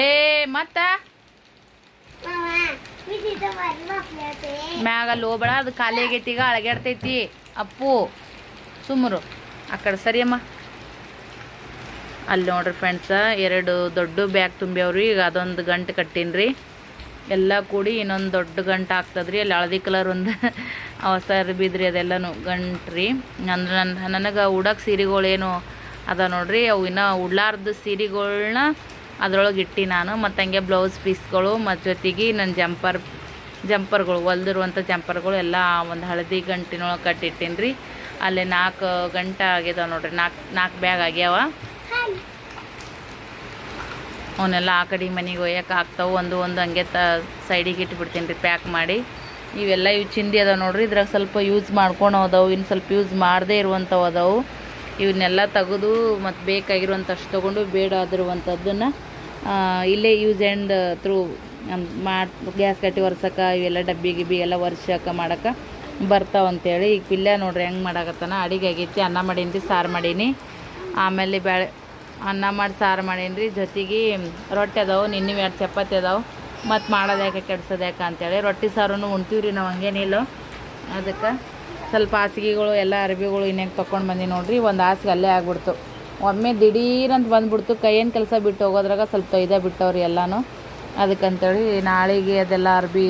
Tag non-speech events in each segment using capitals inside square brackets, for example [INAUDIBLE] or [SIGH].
ಏ ಮತ್ತ? ಮ್ಯಾಗ ಲೋಬಳ ಅದು ಖಾಲಿ ಆಗೈತಿ ಈಗ ಅಳಗ್ಯಾಡ್ತೈತಿ. ಅಪ್ಪು ಸುಮ್ಮರು ಆ ಕಡೆ ಸರಿಯಮ್ಮ ಅಲ್ಲಿ ನೋಡ್ರಿ ಫ್ರೆಂಡ್ಸ ಎರಡು ದೊಡ್ಡ ಬ್ಯಾಗ್ ತುಂಬ್ಯಾವ್ರಿ ಈಗ ಅದೊಂದು ಗಂಟು ಕಟ್ಟಿನ್ರಿ. ಎಲ್ಲ ಕೂಡಿ ಇನ್ನೊಂದು ದೊಡ್ಡ ಗಂಟು ಆಗ್ತದ್ರಿ ಅಲ್ಲಿ ಹಳದಿ ಕಲರ್ ಒಂದು [LAUGHS] ಅವಸರ ಬಿದ್ರಿ ಅದೆಲ್ಲನು ಗಂಟ್ರಿ. ಅಂದ್ರೆ ನನ್ನ ನನಗೆ ಉಡಕ್ಕೆ ಸೀರೆಗಳೇನು ಅದ ನೋಡ್ರಿ ಅವು ಇನ್ನೂ ಉಡ್ಲಾರ್ದ ಸೀರೆಗಳ್ನ ಅದ್ರೊಳಗೆ ಇಟ್ಟು ನಾನು, ಮತ್ತು ಹಂಗೆ ಬ್ಲೌಸ್ ಪೀಸ್ಗಳು ಮತ್ತು ಜೊತೆಗೆ ನನ್ನ ಜಂಪರ್ ಜಂಪರ್ಗಳು ಹೊಲ್ದಿರುವಂಥ ಜಂಪರ್ಗಳು ಎಲ್ಲ ಒಂದು ಹಳದಿ ಗಂಟಿನೊಳಗೆ ಕಟ್ಟಿಟ್ಟೀನಿ ರೀ ಅಲ್ಲಿ ನಾಲ್ಕು ಗಂಟೆ ಆಗ್ಯದ ನೋಡ್ರಿ ನಾಲ್ಕು ನಾಲ್ಕು ಬ್ಯಾಗ್ ಆಗ್ಯಾವ. ಅವನ್ನೆಲ್ಲ ಆ ಕಡೆ ಮನೆಗೆ ಒಯ್ಯಕ್ಕೆ ಆಗ್ತಾವೆ, ಒಂದು ಒಂದು ಹಂಗೆ ತ ಸೈಡಿಗೆ ಇಟ್ಬಿಡ್ತೀನಿ ರೀ ಪ್ಯಾಕ್ ಮಾಡಿ. ಇವೆಲ್ಲ ಇವು ಚಿಂದಿ ಅದಾವೆ ನೋಡ್ರಿ, ಇದ್ರಾಗ ಸ್ವಲ್ಪ ಯೂಸ್ ಮಾಡ್ಕೊಂಡು ಹೋದವು ಇನ್ನು ಸ್ವಲ್ಪ ಯೂಸ್ ಮಾಡದೇ ಇರುವಂಥವು ಅದಾವು. ಇವನ್ನೆಲ್ಲ ತೆಗೆದು ಮತ್ತು ಬೇಕಾಗಿರುವಂಥಷ್ಟು ತೊಗೊಂಡು ಬೇಡ ಆಗಿರುವಂಥದ್ದನ್ನು ಇಲ್ಲೇ ಯೂಸ್ ಆ್ಯಂಡ್ ತ್ರೂ ಮಾಡಿ, ಗ್ಯಾಸ್ ಕಟ್ಟಿ ಒರ್ಸಕ್ಕೆ ಇವೆಲ್ಲ ಡಬ್ಬಿ ಗಿಬ್ಬಿ ಎಲ್ಲ ಒರ್ಸಕ್ಕೆ ಮಾಡಕ್ಕೆ ಬರ್ತಾವ ಅಂತೇಳಿ. ಈಗ ಪಿಲ್ಲ ನೋಡ್ರಿ ಹೆಂಗೆ ಮಾಡಾಕತ್ತಾನ. ಅಡಿಗೆ ಆಗೈತಿ, ಅನ್ನ ಮಾಡೀನಿ ಸಾರು ಮಾಡೀನಿ. ಆಮೇಲೆ ಬೇಳೆ ಅನ್ನ ಮಾಡಿ, ಸಾರು ಮಾಡೀನಿ ರೀ ಜೊತೆಗೆ ರೊಟ್ಟಿ ಅದಾವೆ ನಿನ್ನೆ ಎರಡು ಚಪಾತಿ ಅದಾವೆ. ಮತ್ತು ಮಾಡೋದು ಯಾಕೆ ಕೆಡ್ಸೋದು ಯಾಕೆ ಅಂತೇಳಿ ರೊಟ್ಟಿ ಸಾರು ಉಣ್ತೀವಿ ರೀ ನಾವು ಹಂಗೇನಿಲ್ಲ. ಅದಕ್ಕೆ ಸ್ವಲ್ಪ ಹಾಸಿಗೆಗಳು, ಎಲ್ಲ ಅರ್ಬಿಗಳು ಇನ್ನೇನು ತೊಗೊಂಡು ಬಂದಿ ನೋಡ್ರಿ, ಒಂದು ಹಾಸಿಗೆ ಅಲ್ಲೇ ಆಗ್ಬಿಡ್ತು. ಒಮ್ಮೆ ದಿಢೀರಂತ ಬಂದ್ಬಿಡ್ತು ಕೈಯೇನು ಕೆಲಸ ಬಿಟ್ಟು ಹೋಗೋದ್ರಾಗ ಸ್ವಲ್ಪ ತೊಯ್ದ ಬಿಟ್ಟವ್ರಿ ಎಲ್ಲನೂ. ಅದಕ್ಕಂತೇಳಿ ನಾಳೆಗೆ ಅದೆಲ್ಲ ಅರ್ಬಿ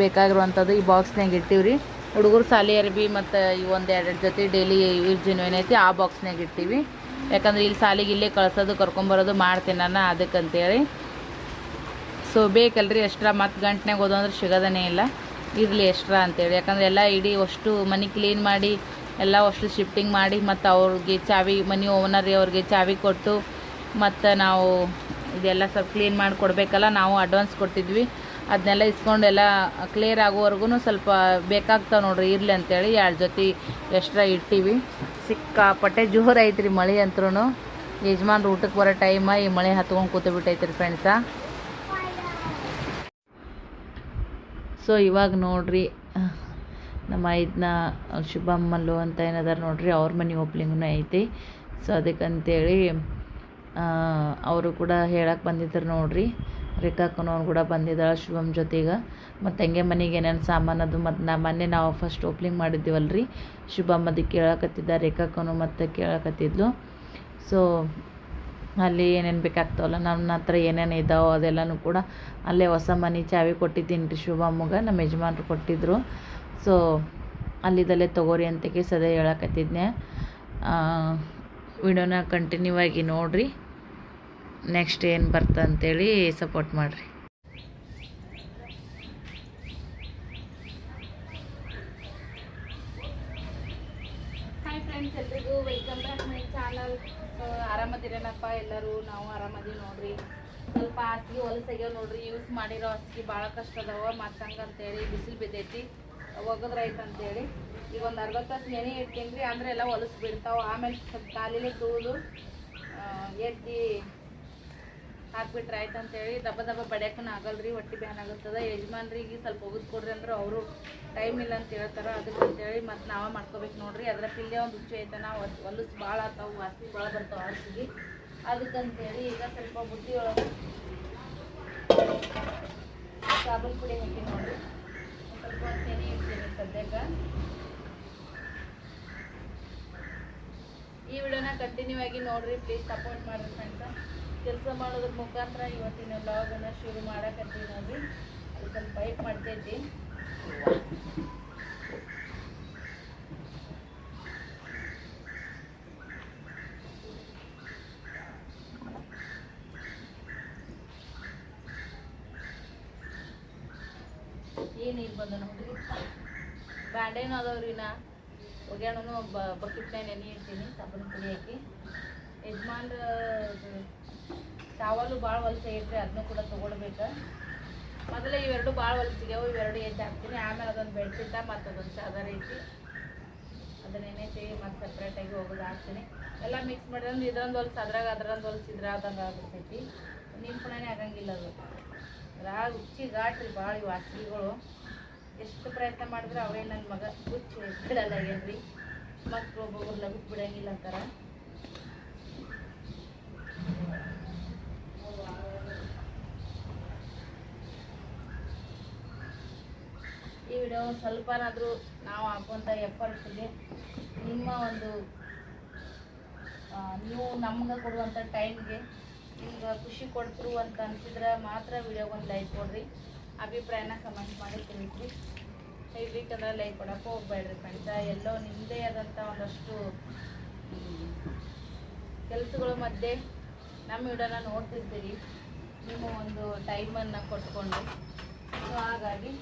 ಬೇಕಾಗಿರುವಂಥದ್ದು ಈ ಬಾಕ್ಸ್ನಾಗ ಇಟ್ಟಿವ್ರಿ. ಹುಡುಗರು ಸಾಲಿ ಅರ್ಬಿ ಮತ್ತು ಈ ಒಂದು ಎರಡು ಜೊತೆ ಡೈಲಿ ಯೂಸಿನ ಏನೈತಿ ಆ ಬಾಕ್ಸ್ನಾಗ ಇರ್ತೀವಿ ಯಾಕಂದ್ರೆ ಇಲ್ಲಿ ಸಾಲಿಗೆ ಇಲ್ಲೇ ಕಳ್ಸೋದು ಕರ್ಕೊಂಬರೋದು ಮಾಡ್ತೀನಿ ನಾನು ಅದಕ್ಕಂತೇಳಿ. ಸೊ ಬೇಕಲ್ರಿ ಎಕ್ಸ್ಟ್ರಾ ಮತ್ತು ಗಂಟೆನಾಗ ಹೋದಂದ್ರೆ ಅಂದ್ರೆ ಸಿಗೋದೇ ಇಲ್ಲ. ಇರಲಿ ಎಕ್ಸ್ಟ್ರಾ ಅಂತೇಳಿ. ಯಾಕಂದ್ರೆ ಎಲ್ಲ ಇಡೀ ಅಷ್ಟು ಮನೆ ಕ್ಲೀನ್ ಮಾಡಿ, ಎಲ್ಲ ಅಷ್ಟು ಶಿಫ್ಟಿಂಗ್ ಮಾಡಿ, ಮತ್ತು ಅವ್ರಿಗೆ ಚಾವಿ, ಮನೆ ಓನರ್ ಅವ್ರಿಗೆ ಚಾವಿ ಕೊಟ್ಟು, ಮತ್ತು ನಾವು ಇದೆಲ್ಲ ಸ್ವಲ್ಪ ಕ್ಲೀನ್ ಮಾಡಿ ಕೊಡಬೇಕಲ್ಲ, ನಾವು ಅಡ್ವಾನ್ಸ್ ಕೊಟ್ಟಿದ್ವಿ. ಅದನ್ನೆಲ್ಲ ಇಸ್ಕೊಂಡು ಎಲ್ಲ ಕ್ಲಿಯರ್ ಆಗೋವರೆಗೂ ಸ್ವಲ್ಪ ಬೇಕಾಗ್ತವೆ ನೋಡ್ರಿ, ಇರಲಿ ಅಂತೇಳಿ ಎರಡು ಜೊತೆ ಎಕ್ಸ್ಟ್ರಾ ಇಟ್ಟೀವಿ. ಸಿಕ್ಕಾಪಟ್ಟೆ ಜೋರು ಐತ್ರಿ ಮಳೆ ಅಂತ್ರೂ ಯಜಮಾನ್ರು ಊಟಕ್ಕೆ ಬರೋ ಟೈಮ ಈ ಮಳೆ ಹತ್ಕೊಂಡು ಕೂತು ಬಿಟ್ಟೈತ್ರಿ ಫ್ರೆಂಡ್ಸ ಸೊ ಇವಾಗ ನೋಡ್ರಿ ನಮ್ಮ ಇದನ್ನ ಶುಭಮ್ಮಲ್ಲು ಅಂತ ಏನದಾರ ನೋಡ್ರಿ, ಅವ್ರ ಮನೆ ಓಪ್ಲಿಂಗೂ ಐತಿ. ಸೊ ಅದಕ್ಕಂತೇಳಿ ಅವರು ಕೂಡ ಹೇಳಕ್ಕೆ ಬಂದಿದ್ರು ನೋಡ್ರಿ. ರೇಖಾಕನವ್ರು ಕೂಡ ಬಂದಿದ್ದಾಳೆ ಶುಭಮ್ ಜೊತೆಗೆ. ಮತ್ತು ಹಂಗೆ ಮನೆಗೆ ಏನೇನು ಸಾಮಾನದು ಮತ್ತು ನಾ ಮೊನ್ನೆ ನಾವು ಫಸ್ಟ್ ಓಪ್ಲಿಂಗ್ ಮಾಡಿದ್ದೀವಲ್ರಿ. ಶುಭಮ್ ಅದಕ್ಕೆ ಕೇಳಕತ್ತಿದ್ದ ರೇಖಾಕನು ಮತ್ತು ಕೇಳಕತ್ತಿದ್ಲು. ಸೊ ಅಲ್ಲಿ ಏನೇನು ಬೇಕಾಗ್ತಾವಲ್ಲ ನನ್ನ ಹತ್ರ ಏನೇನು ಇದ್ದಾವೆ ಅದೆಲ್ಲನೂ ಕೂಡ ಅಲ್ಲೇ ಹೊಸ ಮನೆ ಚಾವಿ ಕೊಟ್ಟಿದ್ದೀನಿ ರೀ ಶುಭಮ್ಮಗೆ ನಮ್ಮ ಯಜಮಾನ್ರು ಕೊಟ್ಟಿದ್ದರು ಸೊ ಅಲ್ಲಿದಲ್ಲೇ ತೊಗೋರಿ ಅಂತಕ್ಕೆ ಸದಾ ಹೇಳಕತ್ತಿದ್ನೆ. ವಿಡಿಯೋನ ಕಂಟಿನ್ಯೂ ಆಗಿ ನೋಡಿರಿ. ನೆಕ್ಸ್ಟ್ ಏನು ಬರ್ತ ಅಂತೇಳಿ ಸಪೋರ್ಟ್ ಮಾಡಿರಿ. ಎಲ್ರಿಗೂ ವೆಲ್ಕಮ್ ಬ್ಯಾಕ್ ಮೈ ಚಾನಲ್ ಆರಾಮದಿರೇನಪ್ಪ ಎಲ್ಲರೂ? ನಾವು ಆರಾಮದೀವಿ ನೋಡ್ರಿ. ಸ್ವಲ್ಪ ಹಾಸಿಗೆ ಹೊಲಸಾಗ್ಯಾವ ನೋಡ್ರಿ. ಯೂಸ್ ಮಾಡಿರೋ ಹಾಸಿಗೆ ಭಾಳ ಕಷ್ಟ ಅದಾವ. ಮತ್ತು ಹಂಗಂತೇಳಿ ಬಿಸಿಲು ಬಿದ್ದೈತಿ. ಒಗದ್ರೈತೆ ಅಂತೇಳಿ ಈಗ ಒಂದು ಅರ್ಧ ತಾಸು ನೆನೆ ಇಡ್ತೀನಿ ರೀ ಅಂದ್ರೆ ಎಲ್ಲ ಹೊಲಸು ಬಿಡ್ತಾವೆ. ಆಮೇಲೆ ಸ್ವಲ್ಪ ಕಾಲಿಲೆ ತೂದು ಎತ್ತಿ ಹಾಕ್ಬಿಟ್ರೆ ಆಯ್ತು ಅಂತೇಳಿ ದಬ್ಬ ದಬ್ಬ ಬಡಿಯೋಕ್ಕೂ ಆಗಲ್ರಿ, ಹೊಟ್ಟೆ ಬ್ಯಾನ್ ಆಗುತ್ತದೆ. ಯಜಮಾನ್ರಿಗೆ ಸ್ವಲ್ಪ ಒಗದು ಕೊಡ್ರಿ ಅಂದ್ರೆ ಅವರು ಟೈಮ್ ಇಲ್ಲ ಅಂತ ಹೇಳ್ತಾರ. ಅದಕ್ಕೆ ಅಂತೇಳಿ ಮತ್ತು ನಾವೇ ಮಾಡ್ಕೋಬೇಕು ನೋಡ್ರಿ. ಅದರ ಪಿಲ್ಲೆ ಒಂದು ಹುಚ್ಚು ಐತನ ಹೊಲಸು ಭಾಳ ಆತಾವು ವಾಸನೆ ಭಾಳ ಬರ್ತಾವೆ ಹಾಸಿಗೆ ಅದಕ್ಕಂತೇಳಿ ಈಗ ಸ್ವಲ್ಪ ಬುದ್ಧಿ ಒಳಗೆ ಸಾಬೂನು ಪುಡಿ ಹಾಕಿ ನೋಡ್ರಿ. ಸ್ವಲ್ಪ ನೆನೆ ಇಡ್ತೀನಿ ಸದ್ಯಕ್ಕೆ. ಈ ವಿಡಿಯೋನ ಕಂಟಿನ್ಯೂ ಆಗಿ ನೋಡ್ರಿ. ಪ್ಲೀಸ್ ಸಪೋರ್ಟ್ ಮಾಡ್ರಿ ಫ್ರೆಂಡ್ಸ ಕೆಲಸ ಮಾಡೋದ್ರ ಮುಖಾಂತರ ಇವತ್ತಿನ ಬ್ಲಾಗನ್ನು ಶುರು ಮಾಡಕತ್ತೀವಿ ನೋಡಿ ಅದು ಸ್ವಲ್ಪ ಪೈಪ್ ಮಾಡ್ತೈತಿ. ಏನು ಇಲ್ಲಿ ಬಂದ ನೋಡ್ರಿ? ಬ್ಯಾಂಡೇನು ಅದಾವ್ರಿ ನಾ ಒಗ್ಯಾಣನು ಬಕೆಟ್ನಾಗ ನೆನೆ ಇಡ್ತೀನಿ ಸಾಬೂನು ಪುಡಿ ಹಾಕಿ ಯಜಮಾನ್ರ ಟಾವಲು ಭಾಳ ಹೊಲಸು ಐತ್ರಿ ಅದನ್ನು ಕೂಡ ತೊಗೊಳ್ಬೇಕು. ಮೊದಲೇ ಇವೆರಡು ಭಾಳ ಹೊಲಸಿಗ್ಯಾವು ಇವೆರಡು ಎದ್ದು ಹಾಕ್ತೀನಿ. ಆಮೇಲೆ ಅದೊಂದು ಬೆಳೆಸಿದ್ದ ಮತ್ತು ಅದೊಂದು ಚಾದರ್ ಐತಿ ಸೇರಿ ಮತ್ತು ಸಪ್ರೇಟಾಗಿ ಹೋಗೋದು ಹಾಕ್ತೀನಿ. ಎಲ್ಲ ಮಿಕ್ಸ್ ಮಾಡಿದ್ರೆ ಇದೊಂದು ಹೊಲ್ಸು ಅದ್ರಾಗ ಅದ್ರೊಂದು ಹೊಲ್ಸು ಅದಂಗೆ ಆಗ್ಬಿಡ್ತೈತಿ. ನಿಂಪುಣನೇ ಆಗಂಗಿಲ್ಲ ಅದು. ರಾ ಹುಚ್ಚಿ ಘಾಟ್ರಿ ಭಾಳ ಇವು ಹಸಿಗಳು ಎಷ್ಟು ಪ್ರಯತ್ನ ಮಾಡಿದ್ರೆ ಅವರೇ ನನ್ನ ಮಗ ಹುಚ್ಚು ಬಿಡಲ್ಲ ಏನ್ರಿ ಮಕ್ಕಳು ಒಬ್ಬೊಬ್ರು ಲಗು ಬಿಡಂಗಿಲ್ಲ ಅಂತಾರ. ಸ್ವಲ್ಪನಾದರೂ ನಾವು ಹಾಕುವಂಥ ಎಫರ್ಟ್ಗೆ ನಿಮ್ಮ ಒಂದು ನೀವು ನಮ್ಗೆ ಕೊಡುವಂಥ ಟೈಮ್ಗೆ ನಿಮ್ಗೆ ಖುಷಿ ಕೊಡ್ತರು ಅಂತ ಅನ್ಸಿದ್ರೆ ಮಾತ್ರ ವಿಡಿಯೋಗೊಂದು ಲೈಕ್ ಕೊಡ್ರಿ. ಅಭಿಪ್ರಾಯನ ಕಮೆಂಟ್ ಮಾಡಿ ತಿಳಿಸ್ರಿ. ಹೇಳ್ಬೇಕಂದ್ರೆ ಲೈಕ್ ಕೊಡೋಕೆ ಹೋಗ್ಬೇಡ್ರಿ ಫ್ರೆಂಡ್ಸ ಎಲ್ಲೋ ನಿಮ್ಮದೇ ಆದಂಥ ಒಂದಷ್ಟು ಕೆಲಸಗಳ ಮಧ್ಯೆ ನಮ್ಮ ವಿಡಿಯೋನ ನೋಡ್ತಿರ್ತೀರಿ ನಿಮ್ಮ ಒಂದು ಟೈಮನ್ನು ಕೊಟ್ಕೊಂಡು. ಸೊ, ಹಾಗಾಗಿ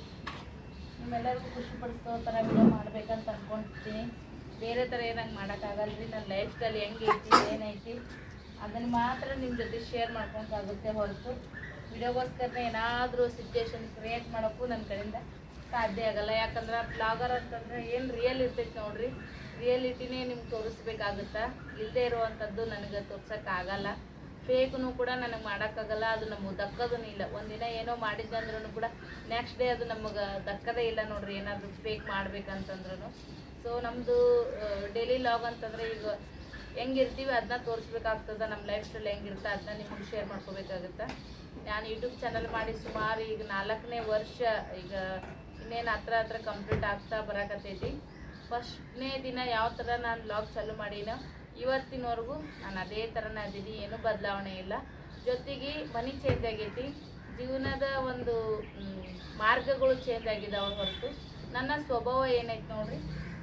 ನಿಮ್ಮೆಲ್ಲರಿಗೂ ಖುಷಿ ಪಡಿಸೋ ಥರ ವಿಡಿಯೋ ಮಾಡ್ಬೇಕಂತ ಅಂದ್ಕೊಂಡಿರ್ತೀನಿ ಬೇರೆ ಥರ ಏನಂಗೆ ಮಾಡೋಕ್ಕಾಗಲ್ಲ ರೀ ನನ್ನ ಲೈಫ್ ಸ್ಟೈಲ್ ಹೆಂಗೆ ಐತಿ ಏನೈತಿ ಅದನ್ನು ಮಾತ್ರ ನಿಮ್ಮ ಜೊತೆ ಶೇರ್ ಮಾಡ್ಕೊಳಕ್ಕಾಗುತ್ತೆ ಹೊರತು. ವಿಡಿಯೋಗೋಸ್ಕರ ಏನಾದರೂ ಸಿಚುವೇಶನ್ ಕ್ರಿಯೇಟ್ ಮಾಡೋಕ್ಕೂ ನನ್ನ ಕಡೆಯಿಂದ ಸಾಧ್ಯ ಆಗಲ್ಲ. ಯಾಕಂದ್ರೆ ಬ್ಲಾಗರ್ ಅಂತಂದರೆ ಏನು ರಿಯಲ್ ಇರ್ತೈತೆ ನೋಡಿರಿ ರಿಯಾಲಿಟಿನೇ ನಿಮ್ಗೆ ತೋರಿಸ್ಬೇಕಾಗುತ್ತಾ? ಇಲ್ಲದೆ ಇರುವಂಥದ್ದು ನನಗೆ ತೋರ್ಸೋಕ್ಕಾಗಲ್ಲ. ಫೇಕ್ನು ಕೂಡ ನನಗೆ ಮಾಡೋಕ್ಕಾಗಲ್ಲ, ಅದು ನಮಗೆ ದಕ್ಕದೂ ಇಲ್ಲ. ಒಂದಿನ ಏನೋ ಮಾಡಿದ್ದಂದ್ರೂ ಕೂಡ ನೆಕ್ಸ್ಟ್ ಡೇ ಅದು ನಮಗೆ ದಕ್ಕದೇ ಇಲ್ಲ ನೋಡ್ರಿ, ಏನಾದರೂ ಫೇಕ್ ಮಾಡ್ಬೇಕಂತಂದ್ರೂ ಸೊ ನಮ್ಮದು ಡೈಲಿ ಲಾಗ್ ಅಂತಂದರೆ ಈಗ ಹೆಂಗಿರ್ತೀವಿ ಅದನ್ನ ತೋರಿಸ್ಬೇಕಾಗ್ತದೆ ನಮ್ಮ ಲೈಫ್ ಸ್ಟೈಲ್ ಹೆಂಗಿರುತ್ತೆ ಅದನ್ನ ನಿಮಗೆ ಶೇರ್ ಮಾಡ್ಕೋಬೇಕಾಗುತ್ತೆ. ನಾನು ಯೂಟ್ಯೂಬ್ ಚಾನಲ್ ಮಾಡಿ ಸುಮಾರು ಈಗ ನಾಲ್ಕನೇ ವರ್ಷ, ಈಗ ಇನ್ನೇನು ಹತ್ರ ಹತ್ರ ಕಂಪ್ಲೀಟ್ ಆಗ್ತಾ ಬರಕತ್ತೈತಿ. ಫಸ್ಟ್ನೇ ದಿನ ಯಾವ ಥರ ನಾನು ಲಾಗ್ ಚಾಲೂ ಮಾಡೀನೋ ಇವತ್ತಿನವರೆಗೂ ನಾನು ಅದೇ ಥರನೇ ಅದೀನಿ ಏನೂ ಬದಲಾವಣೆ ಇಲ್ಲ. ಜೊತೆಗೆ ಮನೆ ಚೇಂಜ್ ಆಗೈತಿ. ಜೀವನದ ಒಂದು ಮಾರ್ಗಗಳು ಚೇಂಜ್ ಆಗಿದ್ದಾವೆ ಹೊರತು. ನನ್ನ ಸ್ವಭಾವ ಏನೈತೆ ನೋಡ್ರಿ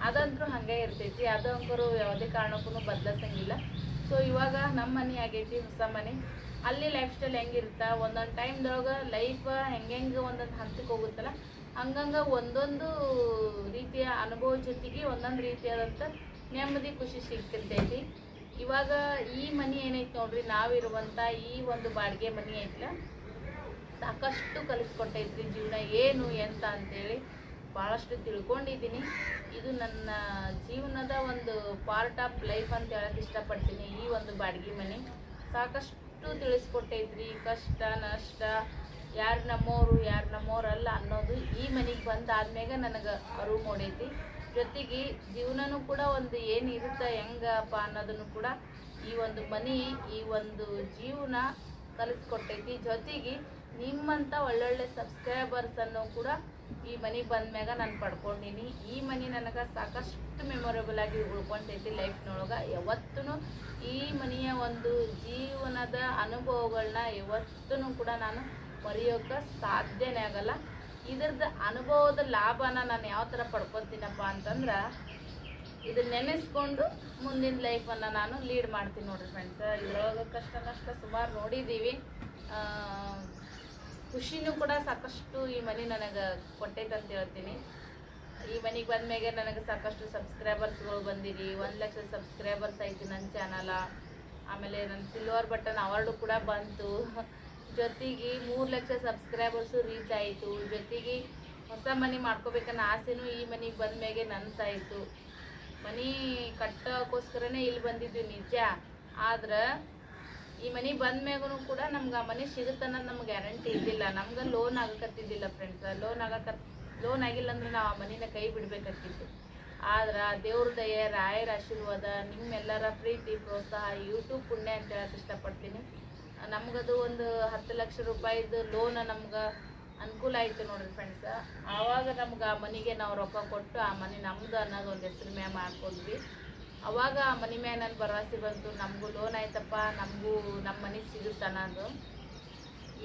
ಅದಂತರೂ ಹಾಗೆ ಇರ್ತೈತಿ. ಅದು ಅಂಕರು ಯಾವುದೇ ಕಾರಣಕ್ಕೂ ಬದಲಾಸಂಗಿಲ್ಲ ಸೊ ಇವಾಗ ನಮ್ಮ ಮನೆ ಆಗೈತಿ, ಹೊಸ ಮನೆ. ಅಲ್ಲಿ ಲೈಫ್ ಸ್ಟೈಲ್ ಹೆಂಗಿರುತ್ತಾ ಒಂದೊಂದು ಟೈಮ್ದೊಳಗೆ ಲೈಫ್ ಹೆಂಗೆ ಒಂದೊಂದು ಹಂತಕ್ಕೆ ಹೋಗುತ್ತಲ್ಲ, ಹಂಗಂಗೆ ಒಂದೊಂದು ರೀತಿಯ ಅನುಭವ ಜೊತೆಗೆ ಒಂದೊಂದು ರೀತಿಯಾದಂಥ ನೆಮ್ಮದಿ, ಖುಷಿ ಸಿಗ್ತಿರ್ತೈತಿ. ಇವಾಗ ಈ ಮನೆ ಏನೈತಿ ನೋಡ್ರಿ ನಾವಿರುವಂಥ ಈ ಒಂದು ಬಾಡಿಗೆ ಮನೆ ಐತಲ್ಲ ಸಾಕಷ್ಟು ಕಲಿಸ್ಕೊಟ್ಟೈತ್ರಿ ಜೀವನ. ಏನು, ಎಂತ ಅಂತೇಳಿ ಭಾಳಷ್ಟು ತಿಳ್ಕೊಂಡಿದ್ದೀನಿ. ಇದು ನನ್ನ ಜೀವನದ ಒಂದು ಪಾರ್ಟ್ ಆಫ್ ಲೈಫ್ ಅಂತ ಹೇಳಕ್ಕೆ ಇಷ್ಟಪಡ್ತೀನಿ ಈ ಒಂದು ಬಾಡಿಗೆ ಮನೆ. ಸಾಕಷ್ಟು ತಿಳಿಸ್ಕೊಟ್ಟೈತ್ರಿ, ಕಷ್ಟ, ನಷ್ಟ, ಯಾರು ನಮ್ಮೋರು, ಯಾರು ನಮ್ಮೋರಲ್ಲ ಅನ್ನೋದು ಈ ಮನೆಗೆ ಬಂದಾದ್ಮೇಗ ನನಗೆ ಅರಿವು ಮೂಡೈತಿ. ಜೊತೆಗೆ ಜೀವನನೂ ಕೂಡ ಒಂದು ಏನು ಇರುತ್ತೆ, ಹೆಂಗಪ್ಪ ಅನ್ನೋದನ್ನು ಕೂಡ ಈ ಒಂದು ಮನಿ, ಈ ಒಂದು ಜೀವನ ಕಲಿಸ್ಕೊಟ್ಟೈತಿ. ಜೊತೆಗೆ ನಿಮ್ಮಂಥ ಒಳ್ಳೊಳ್ಳೆ ಸಬ್ಸ್ಕ್ರೈಬರ್ಸನ್ನು ಕೂಡ ಈ ಮನೆಗೆ ಬಂದ್ಮ್ಯಾಗ ನಾನು ಪಡ್ಕೊಂಡೀನಿ. ಈ ಮನೆ ನನಗೆ ಸಾಕಷ್ಟು ಮೆಮೊರೇಬಲ್ ಆಗಿ ಉಳ್ಕೊಂಡೈತಿ ಲೈಫ್ನೊಳಗೆ ಯಾವತ್ತೂ ಈ ಮನೆಯ ಒಂದು ಜೀವನದ ಅನುಭವಗಳನ್ನ ಯಾವತ್ತೂ ಕೂಡ ನಾನು ಮರೆಯೋಕೆ ಸಾಧ್ಯನೇ ಆಗಲ್ಲ. ಇದ್ರದ್ದು ಅನುಭವದ ಲಾಭನ ನಾನು ಯಾವ ಥರ ಪಡ್ಕೊತೀನಪ್ಪ ಅಂತಂದ್ರೆ ಇದನ್ನ ನೆನೆಸ್ಕೊಂಡು ಮುಂದಿನ ಲೈಫನ್ನು ನಾನು ಲೀಡ್ ಮಾಡ್ತೀನಿ ನೋಡಿರಿ ಫ್ರೆಂಡ್ಸ್ ಇದ್ರೊಳಗೆ ಕಷ್ಟ ನಷ್ಟ ಸುಮಾರು ನೋಡಿದ್ದೀವಿ ಖುಷಿನೂ ಕೂಡ ಸಾಕಷ್ಟು ಈ ಮನೆ ನನಗೆ ಕೊಟ್ಟೈತೆ ಅಂತ ಹೇಳ್ತೀನಿ. ಈ ಮನೆಗೆ ಬಂದ್ಮೇಲೆ ನನಗೆ ಸಾಕಷ್ಟು ಸಬ್ಸ್ಕ್ರೈಬರ್ಸ್ಗಳು ಬಂದಿರಿ. ಒಂದು ಲಕ್ಷ ಸಬ್ಸ್ಕ್ರೈಬರ್ಸ್ ಆಯಿತು ನನ್ನ ಚಾನಲ ಆಮೇಲೆ ನನ್ನ ಸಿಲ್ವರ್ ಬಟನ್ ಅವಾರ್ಡು ಕೂಡ ಬಂತು. ಜೊತೆಗೆ ಮೂರು ಲಕ್ಷ ಸಬ್ಸ್ಕ್ರೈಬರ್ಸು ರೀಚ್ ಆಯಿತು. ಜೊತೆಗೆ ಹೊಸ ಮನೆ ಮಾಡ್ಕೋಬೇಕನ್ನ ಆಸೆನೂ ಈ ಮನೆಗೆ ಬಂದ್ಮೇಲೆ ನನ್ಸಾಯಿತು. ಮನೆ ಕಟ್ಟೋಕ್ಕೋಸ್ಕರನೇ ಇಲ್ಲಿ ಬಂದಿದ್ವಿ ನಿಜ. ಆದ್ರೆ ಈ ಮನೆ ಬಂದ್ಮ್ಯಾಗೂ ಕೂಡ ನಮ್ಗೆ ಆ ಮನೆ ಸಿಗುತ್ತನ್ನೋದು ನಮ್ಗೆ ಗ್ಯಾರಂಟಿ ಇದ್ದಿಲ್ಲ. ನಮ್ಗೆ ಲೋನ್ ಆಗಕತ್ತಿದ್ದಿಲ್ಲ ಫ್ರೆಂಡ್ಸ್ ಲೋನ್ ಆಗಕ ಲೋನ್ ಆಗಿಲ್ಲ ಅಂದ್ರೆ ನಾವು ಆ ಮನೇನ ಕೈ ಬಿಡಬೇಕಾಗಿತ್ತು ಆದ್ರೆ ದೇವ್ರ ದಯೆ, ರಾಯರ ಆಶೀರ್ವಾದ, ನಿಮ್ಮೆಲ್ಲರ ಪ್ರೀತಿ, ಪ್ರೋತ್ಸಾಹ ಯೂಟ್ಯೂಬ್ ಪುಣ್ಯ ಅಂತ ಹೇಳಕ್ಕೆ ಇಷ್ಟಪಡ್ತೀನಿ. ನಮ್ಗದು ಒಂದು ಹತ್ತು ಲಕ್ಷ ರೂಪಾಯಿದು ಲೋನ್ ನಮ್ಗೆ ಅನುಕೂಲ ಆಯಿತು ನೋಡ್ರಿ ಫ್ರೆಂಡ್ಸ್ ಆವಾಗ ನಮ್ಗೆ ಆ ಮನೆಗೆ ನಾವು ರೊಕ್ಕ ಕೊಟ್ಟು ಆ ಮನೆ ನಮ್ದು ಅನ್ನೋದು ಒಂದು ಹೆಸರು ಮ್ಯಾಗ ಮಾಡ್ಕೊಂಡ್ವಿ. ಅವಾಗ ಆ ಮನೆ ಮ್ಯಾಗ ನನ್ನ ಭರವಸೆ ಬಂತು, ನಮಗೂ ಲೋನ್ ಆಯ್ತಪ್ಪ, ನಮಗೂ ನಮ್ಮ ಮನೆ ಸಿಗುತ್ತೆ ಅನ್ನೋದು.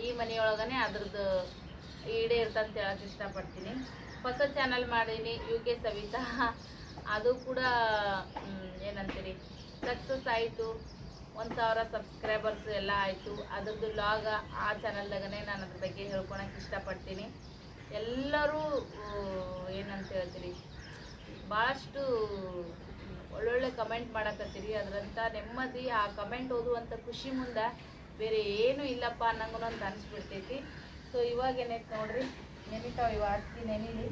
ಈ ಮನೆಯೊಳಗನೆ ಅದ್ರದ್ದು ಈಡೇರ್ತಂತ ಹೇಳಕ್ಕೆ ಇಷ್ಟಪಡ್ತೀನಿ. ಹೊಸ ಚಾನಲ್ ಮಾಡೀನಿ ಯು ಕೆ ಸವಿತಾ. ಅದು ಕೂಡ ಏನಂತೀರಿ ಸಕ್ಸಸ್ ಆಯಿತು. ಒಂದು ಸಾವಿರ ಸಬ್ಸ್ಕ್ರೈಬರ್ಸ್ ಎಲ್ಲ ಆಯಿತು. ಅದರದ್ದು ಲಾಗ ಆ ಚಾನಲ್ದಾಗನೇ ನಾನು ಅದ್ರ ಬಗ್ಗೆ ಹೇಳ್ಕೊಳಕ್ಕೆ ಇಷ್ಟಪಡ್ತೀನಿ. ಎಲ್ಲರೂ ಏನಂತ ಹೇಳ್ತೀರಿ? ಭಾಳಷ್ಟು ಒಳ್ಳೊಳ್ಳೆ ಕಮೆಂಟ್ ಮಾಡಕತ್ತೀರಿ. ಅದರಂಥ ನೆಮ್ಮದಿ ಆ ಕಮೆಂಟ್ ಓದುವಂಥ ಖುಷಿ ಮುಂದೆ ಬೇರೆ ಏನೂ ಇಲ್ಲಪ್ಪ ಅನ್ನಂಗೂ ಅಂತ ಅನಿಸ್ಬಿಡ್ತೈತಿ. ಸೊ ಇವಾಗ ಏನೈತೆ ನೋಡ್ರಿ? ನೆನಿತಾವ ಇವಾಗ ಅಕ್ಕಿ ನೆನೀಲಿ.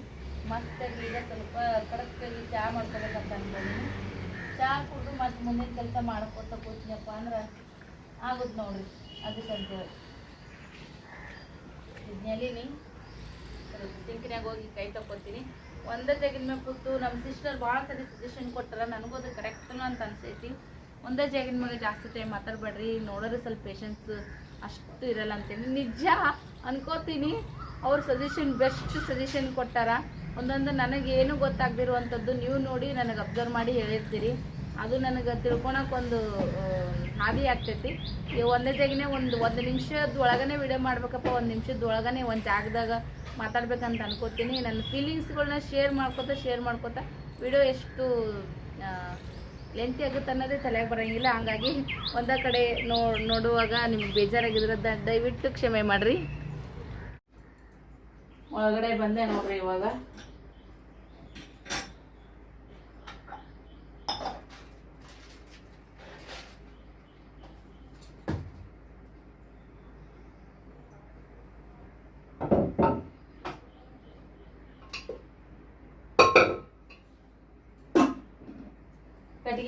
ಮಸ್ತಾಗಿ ಈಗ ಸ್ವಲ್ಪ ಕಡಕ್ಕಾಗಿ ಚಹಾ ಮಾಡ್ಕೋಬೇಕಂತ ಅನ್ಕೊಂಡಿನಿ. ಚಹಾ ಕುಡಿದು ಮತ್ತೆ ಮುಂದಿನ ಕೆಲಸ ಮಾಡ್ಕೊತ ಕೂತೀನಪ್ಪ ಅಂದ್ರೆ ಆಗುತ್ತೆ ನೋಡ್ರಿ ಅದಕ್ಕಂತೇಳಿ. ಇದು ಸಿಂಕಿನಾಗ ಹೋಗಿ ಕೈ ತಕ್ಕೊತೀನಿ. ಒಂದೇ ಜಾಗಿನ ಕೂತು ನಮ್ಮ ಸಿಸ್ಟರ್ ಭಾಳ ಸರಿ ಸಜೆಷನ್ ಕೊಟ್ಟಾರ ನನಗೂ ಅದು ಕರೆಕ್ಟ್ ಅಂತ ಅನ್ಸೈತಿ. ಒಂದೇ ಜಾಗಿನ ಮೇಲೆ ಜಾಸ್ತಿ ಟೈಮ್ ಮಾತಾಡಬೇಡ್ರಿ, ನೋಡೋರು ಸ್ವಲ್ಪ ಪೇಷನ್ಸ್ ಅಷ್ಟು ಇರಲ್ಲ ಅಂತೇಳಿ ನಿಜ ಅನ್ಕೋತೀನಿ. ಅವ್ರ ಸಜೆಷನ್ ಬೆಸ್ಟ್ ಸಜೆಷನ್ ಕೊಟ್ಟಾರ. ಒಂದೊಂದು ನನಗೆ ಏನು ಗೊತ್ತಾಗದಿರುವಂಥದ್ದು, ನೀವು ನೋಡಿ ನನಗೆ ಅಬ್ಸರ್ವ್ ಮಾಡಿ ಹೇಳಿರ್ತೀರಿ. ಅದು ನನಗೆ ತಿಳ್ಕೊಳಕ್ಕೆ ಒಂದು ಹಾದಿ ಆಗ್ತೈತಿ. ಒಂದೇ ಜಾಗಿನೇ ಒಂದು ಒಂದು ನಿಮಿಷದ ಒಳಗನೆ ವಿಡಿಯೋ ಮಾಡ್ಬೇಕಪ್ಪ, ಒಂದು ನಿಮಿಷದ ಒಳಗನೆ ಒಂದು ಜಾಗದಾಗ ಮಾತಾಡ್ಬೇಕಂತ ಅನ್ಕೋತೀನಿ. ನನ್ನ ಫೀಲಿಂಗ್ಸ್ಗಳನ್ನ ಶೇರ್ ಮಾಡ್ಕೋತ ಶೇರ್ ಮಾಡ್ಕೋತಾ ವಿಡಿಯೋ ಎಷ್ಟು ಲೆಂತಿ ಆಗುತ್ತೆ ಅನ್ನೋದೇ ತಲೆಗೆ ಬರೋಂಗಿಲ್ಲ. ಹಾಗಾಗಿ ಒಂದ ಕಡೆ ನೋ, ನೋಡುವಾಗ ನಿಮ್ಗೆ ಬೇಜಾರಾಗಿದ್ರೆ ದಯವಿಟ್ಟು ಕ್ಷಮೆ ಮಾಡಿರಿ. ಒಳಗಡೆ ಬಂದೆ ನೋಡ್ರಿ ಇವಾಗ.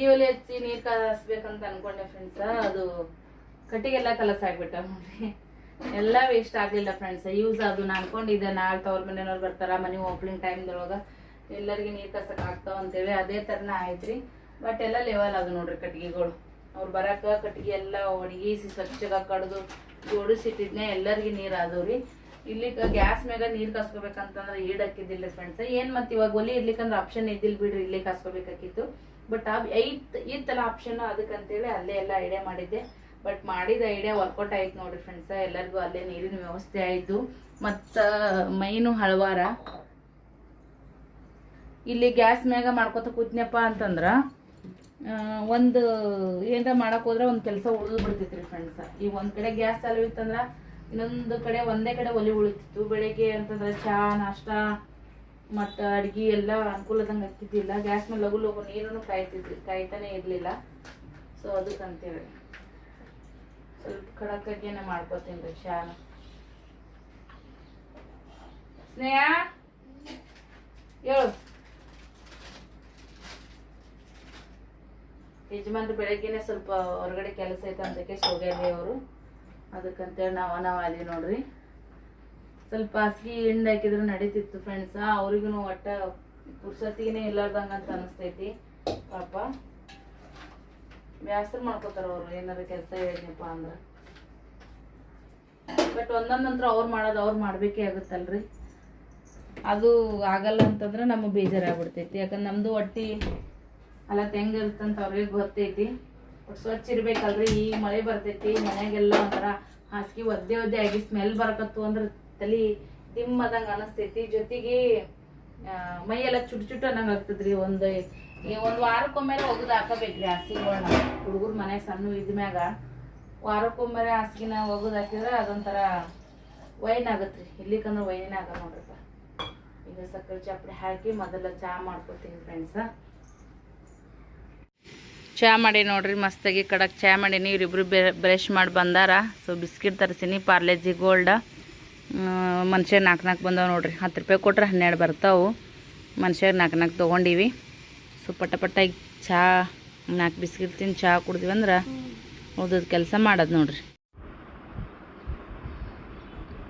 ಕಟ್ಟಿಗೆ ಒಲೆ ಹಚ್ಚಿ ನೀರ್ ಕಲಸ್ಬೇಕಂತ ಅನ್ಕೊಂಡೆ ಫ್ರೆಂಡ್ಸ್ ಅದು ಕಟ್ಟಿಗೆಲ್ಲ ಕಲಸ ಆಗ್ಬಿಟ್ಟ ನೋಡ್ರಿ ಎಲ್ಲ ವೇಸ್ಟ್ ಆಗ್ಲಿಲ್ಲ ಫ್ರೆಂಡ್ಸ್ ಯೂಸ್ ಅದು ನಾ ಅನ್ಕೊಂಡಿದ್ದೆ. ನಾಳೆ ತವ್ರ ಮನೆಯವ್ರು ಬರ್ತಾರ, ಮನೆ ಓಪನಿಂಗ್ ಟೈಮ್ದೊಳಗ ಎಲ್ಲರಿಗೆ ನೀರು ಕಸಕ್ ಆಗ್ತಾವ ಅಂತೇಳಿ ಅದೇ ತರನ ಆಯ್ತ್ರಿ. ಬಟ್ ಎಲ್ಲ ಲೆವೆಲ್ ಅದು ನೋಡ್ರಿ ಕಟ್ಟಿಗೆಗಳು. ಅವ್ರು ಬರಾಕ ಕಟ್ಟಿಗೆ ಎಲ್ಲ ಒಣಗಿಸಿ ಸ್ವಚ್ಛಗ ಕಡ್ದು ಜೋಡಿಸಿಟ್ಟಿದ್ನೆ ಎಲ್ಲರಿಗೆ ನೀರು ಆದವ್ರಿ. ಇಲ್ಲಿ ಗ್ಯಾಸ್ ಮ್ಯಾಗ ನೀರ್ ಕಸ್ಕೋಬೇಕಂತಂದ್ರೆ ಈಡ್ ಹಾಕಿದ್ದಿಲ್ಲ ಫ್ರೆಂಡ್ಸ್ ಏನ್ ಮತ್ ಇವಾಗ ಒಲಿ ಇರ್ಲಿಕ್ಕಂದ್ರೆ ಆಪ್ಷನ್ ಇದ್ದಿಲ್ ಬಿಡ್ರಿ ಇಲ್ಲಿ ಕಸ್ಕೋಬೇಕಾಗಿತ್ತು ಬಟ್ ಐತ್ ಇತ್ತಲ್ಲ ಆಪ್ಷನ್ ಅದಕ್ಕಂತೇಳಿ ಅಲ್ಲೇ ಎಲ್ಲ ಐಡಿಯಾ ಮಾಡಿದ್ದೆ. ಬಟ್ ಮಾಡಿದ ಐಡಿಯಾ ವರ್ಕೌಟ್ ಆಯ್ತು ನೋಡ್ರಿ ಫ್ರೆಂಡ್ಸ ಎಲ್ಲರಿಗೂ ಅಲ್ಲೇ ನೀರಿನ ವ್ಯವಸ್ಥೆ ಆಯ್ತು. ಮತ್ತು, ಮೈನು ಹಳವಾರ. ಇಲ್ಲಿ ಗ್ಯಾಸ್ ಮ್ಯಾಗ ಮಾಡ್ಕೊತ ಕೂತ್ನಪ್ಪ ಅಂತಂದ್ರ ಒಂದು ಏನಾರ ಮಾಡಕ್ ಹೋದ್ರೆ ಒಂದು ಕೆಲಸ ಉಳಿದು ಬಿಡ್ತೈತ್ರಿ ಫ್ರೆಂಡ್ಸ್ ಈ ಒಂದು ಕಡೆ ಗ್ಯಾಸ್ ಚಾಲು ಇತ್ತಂದ್ರ, ಇನ್ನೊಂದು ಕಡೆ ಒಂದೇ ಕಡೆ ಒಲಿ ಉಳಿತಿತ್ತು. ಬೆಳಗ್ಗೆ ಅಂತಂದ್ರೆ ಚಾ, ನಾಷ್ಟ ಮತ್ತ ಅಡ್ಗಿ ಎಲ್ಲ ಅನುಕೂಲದಂಗ ಆಗ್ತಿದ್ದಿಲ್ಲ ಗ್ಯಾಸ್ ಮೇಲೆ ಲಗು ಲಗು ನೀರನ್ನು ಕಾಯ್ತಿದ್ವಿ. ಕಾಯ್ತಾನೆ ಇರಲಿಲ್ಲ. ಸೊ ಅದಕ್ಕಂತೇಳಿ. ಸ್ವಲ್ಪ ಖಡಕ್ಕಾಗೇನೆ ಮಾಡ್ಕೋತೀನಿ ರೀ ಶಾನ ಸ್ನೇಹ? ಹೇಳು. ಯಜಮಾನ್ರು ಬೆಳಗ್ಗೆನೆ ಸ್ವಲ್ಪ ಹೊರಗಡೆ ಕೆಲಸ ಐತೆ ಅಂತಕ್ಕೆ ಹೋಗ್ಯಾರಿ ಅವರು. ಅದಕ್ಕಂತೇಳಿ ನಾವು ನಾವು ಅದೀವಿ ನೋಡ್ರಿ. ಸ್ವಲ್ಪ ಹಾಸಿಗೆ ಹಿಂಡ್ ಹಾಕಿದ್ರು ನಡೀತಿತ್ತು ಫ್ರೆಂಡ್ಸ್ ಅವ್ರಿಗೂ ಒಟ್ಟ ಪುರ್ಸತ್ತಿಗೆ ಇಲ್ಲಾರ್ದಂಗ ಅಂತ ಅನಿಸ್ತೈತಿ. ಪಾಪ. ಬ್ಯಾಸರ ಮಾಡ್ಕೋತಾರ ಅವ್ರು, ಏನಾರ ಕೆಲಸ ಹೇಳಿದ್ನಪ್ಪ ಅಂದ್ರ. ಬಟ್ ಒಂದೊಂದ್ ನಂತರ ಅವ್ರು ಮಾಡೋದು ಅವ್ರು ಮಾಡ್ಬೇಕೇ ಆಗುತ್ತಲ್ರಿ. ಅದು ಆಗಲ್ಲ ಅಂತಂದ್ರೆ ನಮಗೆ ಬೇಜಾರಾಗ್ಬಿಡ್ತೈತಿ. ಯಾಕಂದ್ರೆ ನಮ್ದು ಹೊಟ್ಟಿ ಅಲ್ಲ ಹೆಂಗ ಇರುತ್ತಂತ ಅವ್ರಿಗೆ ಗೊತ್ತೈತಿ. ಸ್ವಚ್ಛ ಇರ್ಬೇಕಲ್ರಿ. ಈಗ ಮಳೆ ಬರ್ತೈತಿ, ಮನ್ಯಾಗೆಲ್ಲ ಒಂಥರ ಹಾಸಿಗೆ ಒದ್ದೆ ಒದ್ದೆ ಆಗಿ ಸ್ಮೆಲ್ ಬರಕತ್ತು ಅಂದ್ರೆ ತಲಿ ದಿಮ್ಮದಂಗ ಅನಸ್ತೈತಿ. ಜೊತೆಗೆ ಮೈಯೆಲ್ಲ ಚುಟ್ ಚುಟ್ ಅನ್ನಂಗ ಆಗ್ತದ್ರಿ ಒಂದ್ ಒಂದ್ ವಾರಕ್ಕೊಮ್ಮೆ ಒಗದ್ ಹಾಕಬೇಕ್ರಿ ಹಾಸಿಗೆಗಳನ್ನ ಹುಡುಗರ್ ಮನೆ ಸಣ್ಣ ಇದ್ಮ್ಯಾಗ ವಾರಕ್ಕೊಮ್ಮೆ ಹಾಸಿಗೆನ ಒಗದ್ ಹಾಕಿದ್ರೆ ಅದೊಂಥರ ವೈನ್ ಆಗತ್ರಿ. ಇಲ್ಲಿಕಂದ್ರೆ ವೈನ್ ಆಗ ನೋಡ್ರಪ್ಪ. ಈಗ ಸಕ್ಕರೆ ಚಾಪಡಿ ಹಾಕಿ ಮೊದಲ ಚಾ ಮಾಡ್ಕೊತೀನಿ ಫ್ರೆಂಡ್ಸ ಚಾ ಮಾಡಿ ನೋಡ್ರಿ, ಮಸ್ತಾಗಿ ಕಡಕ್ ಚಾ ಮಾಡೀನಿ ಇವ್ರಿಬ್ರು ಬ್ರಷ್ ಮಾಡಿ ಬಂದಾರ. So biscuit ತರಿಸೀನಿ Parle G gold. ಮನುಷ್ಯ ನಾಲ್ಕು ನಾಲ್ಕು ಬಂದವು ನೋಡ್ರಿ. ಹತ್ತು ರೂಪಾಯಿ ಕೊಟ್ರೆ ಹನ್ನೆರಡು ಬರ್ತಾವೆ. ಮನುಷ್ಯ ನಾಲ್ಕು ನಾಲ್ಕು ತೊಗೊಂಡೀವಿ. ಸೊ ಪಟ್ಟ ಪಟ್ಟ ಈಗ ಚಾ ನಾಲ್ಕು ಬಿಸ್ಕಿಟ್ ತಿಂದು ಚಹಾ ಕುಡ್ದಿವಿ ಅಂದ್ರೆ ಉಳ್ದದ ಕೆಲಸ ಮಾಡೋದು ನೋಡ್ರಿ.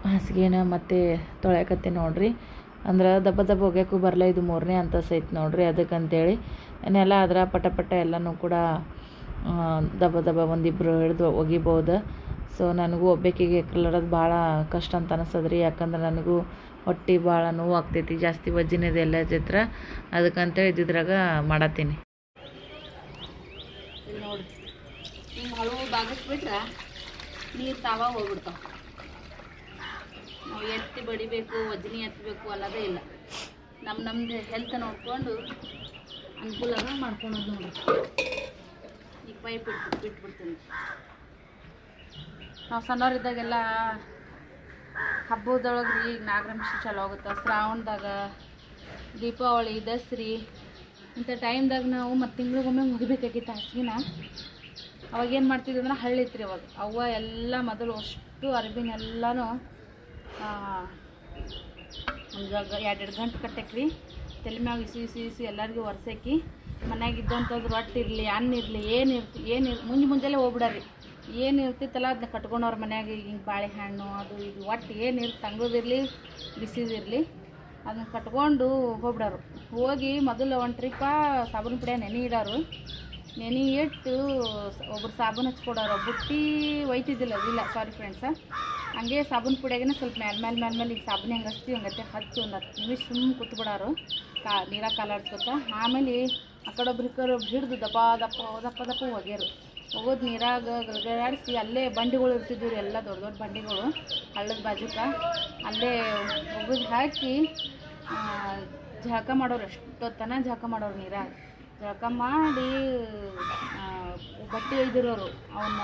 ಹಾಸಿಗೆನ ಮತ್ತೆ ತೊಳೆಯಕತ್ತೆ ನೋಡ್ರಿ. ಅಂದ್ರೆ ದಬ್ಬ ದಬ್ಬ ಒಗ್ಯಾಕು ಬರಲ್ಲ ಇದು ಮೂರನೇ ಅಂತಸ್ತು ಐತೆ ನೋಡ್ರಿ ಅದಕ್ಕಂತೇಳಿ. ನೆಲ ಆದ್ರೆ ಪಟ ಪಟ ಎಲ್ಲನೂ ಕೂಡ ದಬ್ಬ ದಬ್ಬ ಒಂದಿಬ್ರು ಹಿಡಿದು ಒಗಿಬೋದು. ಸೊ ನನಗೂ ಒಬ್ಬಾಕಿಗೆ ಕಲರದು ಭಾಳ ಕಷ್ಟ ಅಂತ ಅನಿಸ್ತದೆ ರೀ ಯಾಕಂದ್ರೆ ನನಗೂ ಹೊಟ್ಟೆ ಭಾಳ ನೋವು ಆಗ್ತೈತಿ, ಜಾಸ್ತಿ ವಜ್ಜಿನದು ಎಲ್ಲ ಚಿತ್ರ ಅದಕ್ಕಂತೇಳಿ ಇದ್ದಿದ್ರಾಗ ಮಾಡತ್ತೀನಿ. ನೋಡಿ ಹಿಂಗೆ ನೀರು ತಾವ ಹೋಗ್ಬಿಡ್ತಾವ. ನಾವು ಎತ್ತಿ ಬಡಿಬೇಕು ವಜ್ನಿ ಎತ್ತಬೇಕು ಅನ್ನೋದೇ ಇಲ್ಲ. ನಮ್ಮ ನಮ್ಮದು ಹೆಲ್ತ್ ನೋಡ್ಕೊಂಡು ಅನುಕೂಲನ ಮಾಡ್ಕೊಳೋದು ನೋಡಿ. ಈ ಪೈಪ್ ಬಿಟ್ಟು ಬಿಟ್ಬಿಡ್ತೀನಿ. ನಾವು ಸಣ್ಣವರಿದ್ದಾಗೆಲ್ಲ ಹಬ್ಬದೊಳಗೆ ರೀ ಈಗ ನಾಗರಮಿಷ ಚಲೋ ಆಗುತ್ತೆ. ಶ್ರಾವಣದಾಗ ದೀಪಾವಳಿ, ದಸರಿ ಇಂಥ ಟೈಮ್ದಾಗ ನಾವು ಮತ್ತು ತಿಂಗಳಿಗೊಮ್ಮೆ ಮುಗಿಬೇಕಾಗಿತ್ತು ಹಾಸಿಗೆನ. ಅವಾಗ ಏನು ಮಾಡ್ತಿದ್ವಿ ಅಂದ್ರೆ ಹಳ್ಳಿ ಇತ್ತು ಅವಾಗ ಅವ್ವ ಎಲ್ಲ ಮೊದಲು ಅಷ್ಟು ಅರ್ಬಿನೆಲ್ಲನೂ ಒಂದು ಎರಡೆರಡು ಗಂಟೆ ಕಟ್ಟಕ್ರಿ. ತಲೆ ಮ್ಯಾಗ ಇಸಿ ಇಸಿ ಇಸಿ ಎಲ್ಲರಿಗೂ ಒರೆಸಾಕಿ. ಮನ್ಯಾಗ ಇದ್ದಂಥದ್ದು ರೊಟ್ಟಿ ಇರಲಿ, ಅನ್ನ ಇರಲಿ, ಏನು ಇರ್ತಿ, ಏನು ಮುಂಜೆ ಮುಂಜಾನೆ ಹೋಗ್ಬಿಡಾರಿ ಏನು ಇರ್ತಿತ್ತಲ್ಲ ಅದನ್ನ ಕಟ್ಕೊಂಡವ್ರ ಮನ್ಯಾಗ ಹಿಂಗೆ ಬಾಳೆಹಣ್ಣು ಅದು ಇದು. ಒಟ್ಟು ಏನು ಇರ್, ತಂಗೋದಿರಲಿ, ಬಿಸಿದಿರಲಿ ಅದನ್ನ ಕಟ್ಕೊಂಡು ಹೋಗ್ಬಿಡೋರು. ಹೋಗಿ ಮೊದಲು ಒಂದು ಟ್ರಿಪ್ಪ ಸಾಬೂನು ಪುಡಿಯ ನೆನೆ ಇಡೋರು. ನೆನೆ ಇಟ್ಟು ಒಬ್ರು ಸಾಬೂನು ಹಚ್ಕೊಡೋರು. ಬುಟ್ಟಿ ಒಯ್ತಿದ್ದಿಲ್ಲ ಅದಿಲ್ಲ ಸಾರಿ ಫ್ರೆಂಡ್ಸ ಹಂಗೆ ಸಾಬೂನು ಪುಡಿಯಾಗೆ ಸ್ವಲ್ಪ ಮ್ಯಾಲ್ ಮ್ಯಾಲ್ ಮ್ಯಾಲ್ ಮೇಲೆ ಈಗ ಸಾಬೂನು ಹೆಂಗೆ ಹಚ್ತೀವಿ ಹಂಗತ್ತೆ ಹಚ್ಚಿ ಒಂದು ಹತ್ತು ನಿಮಿಷ ಸುಮ್ಮ ಕೂತ್ಬಿಡೋರು. ಕಾ ನೀರಾಗ ಕಾಲಾಡ್ಸ್ಕೊತ ಆಮೇಲೆ ಆ ಕಡೆ ಒಬ್ರು ಈ ಒಬ್ರು ಹಿಡಿದು ದಪ್ಪ ದಪ್ಪ ದಪ್ಪ ದಪ್ಪ ಒಗ್ಯಾರು. ಹೋಗೋದು ನೀರಾಗ ಗಲಗಲಾಡಿಸಿ ಅಲ್ಲೇ ಬಂಡಿಗಳು ಇರ್ತಿದ್ವು ರೀ ಎಲ್ಲ ದೊಡ್ಡ ದೊಡ್ಡ ಬಂಡಿಗಳು, ಹಳ್ಳದ ಬಾಜುಕ. ಅಲ್ಲೇ ಒಗದು ಹಾಕಿ ಜಳಕ ಮಾಡೋರು ಎಷ್ಟೊತ್ತನ ಜಳಕ ಮಾಡೋರು ನೀರಾಗ ಜಳಕ ಮಾಡಿ ಬಟ್ಟೆ ಒಯ್ದಿರೋರು. ಅವನ್ನ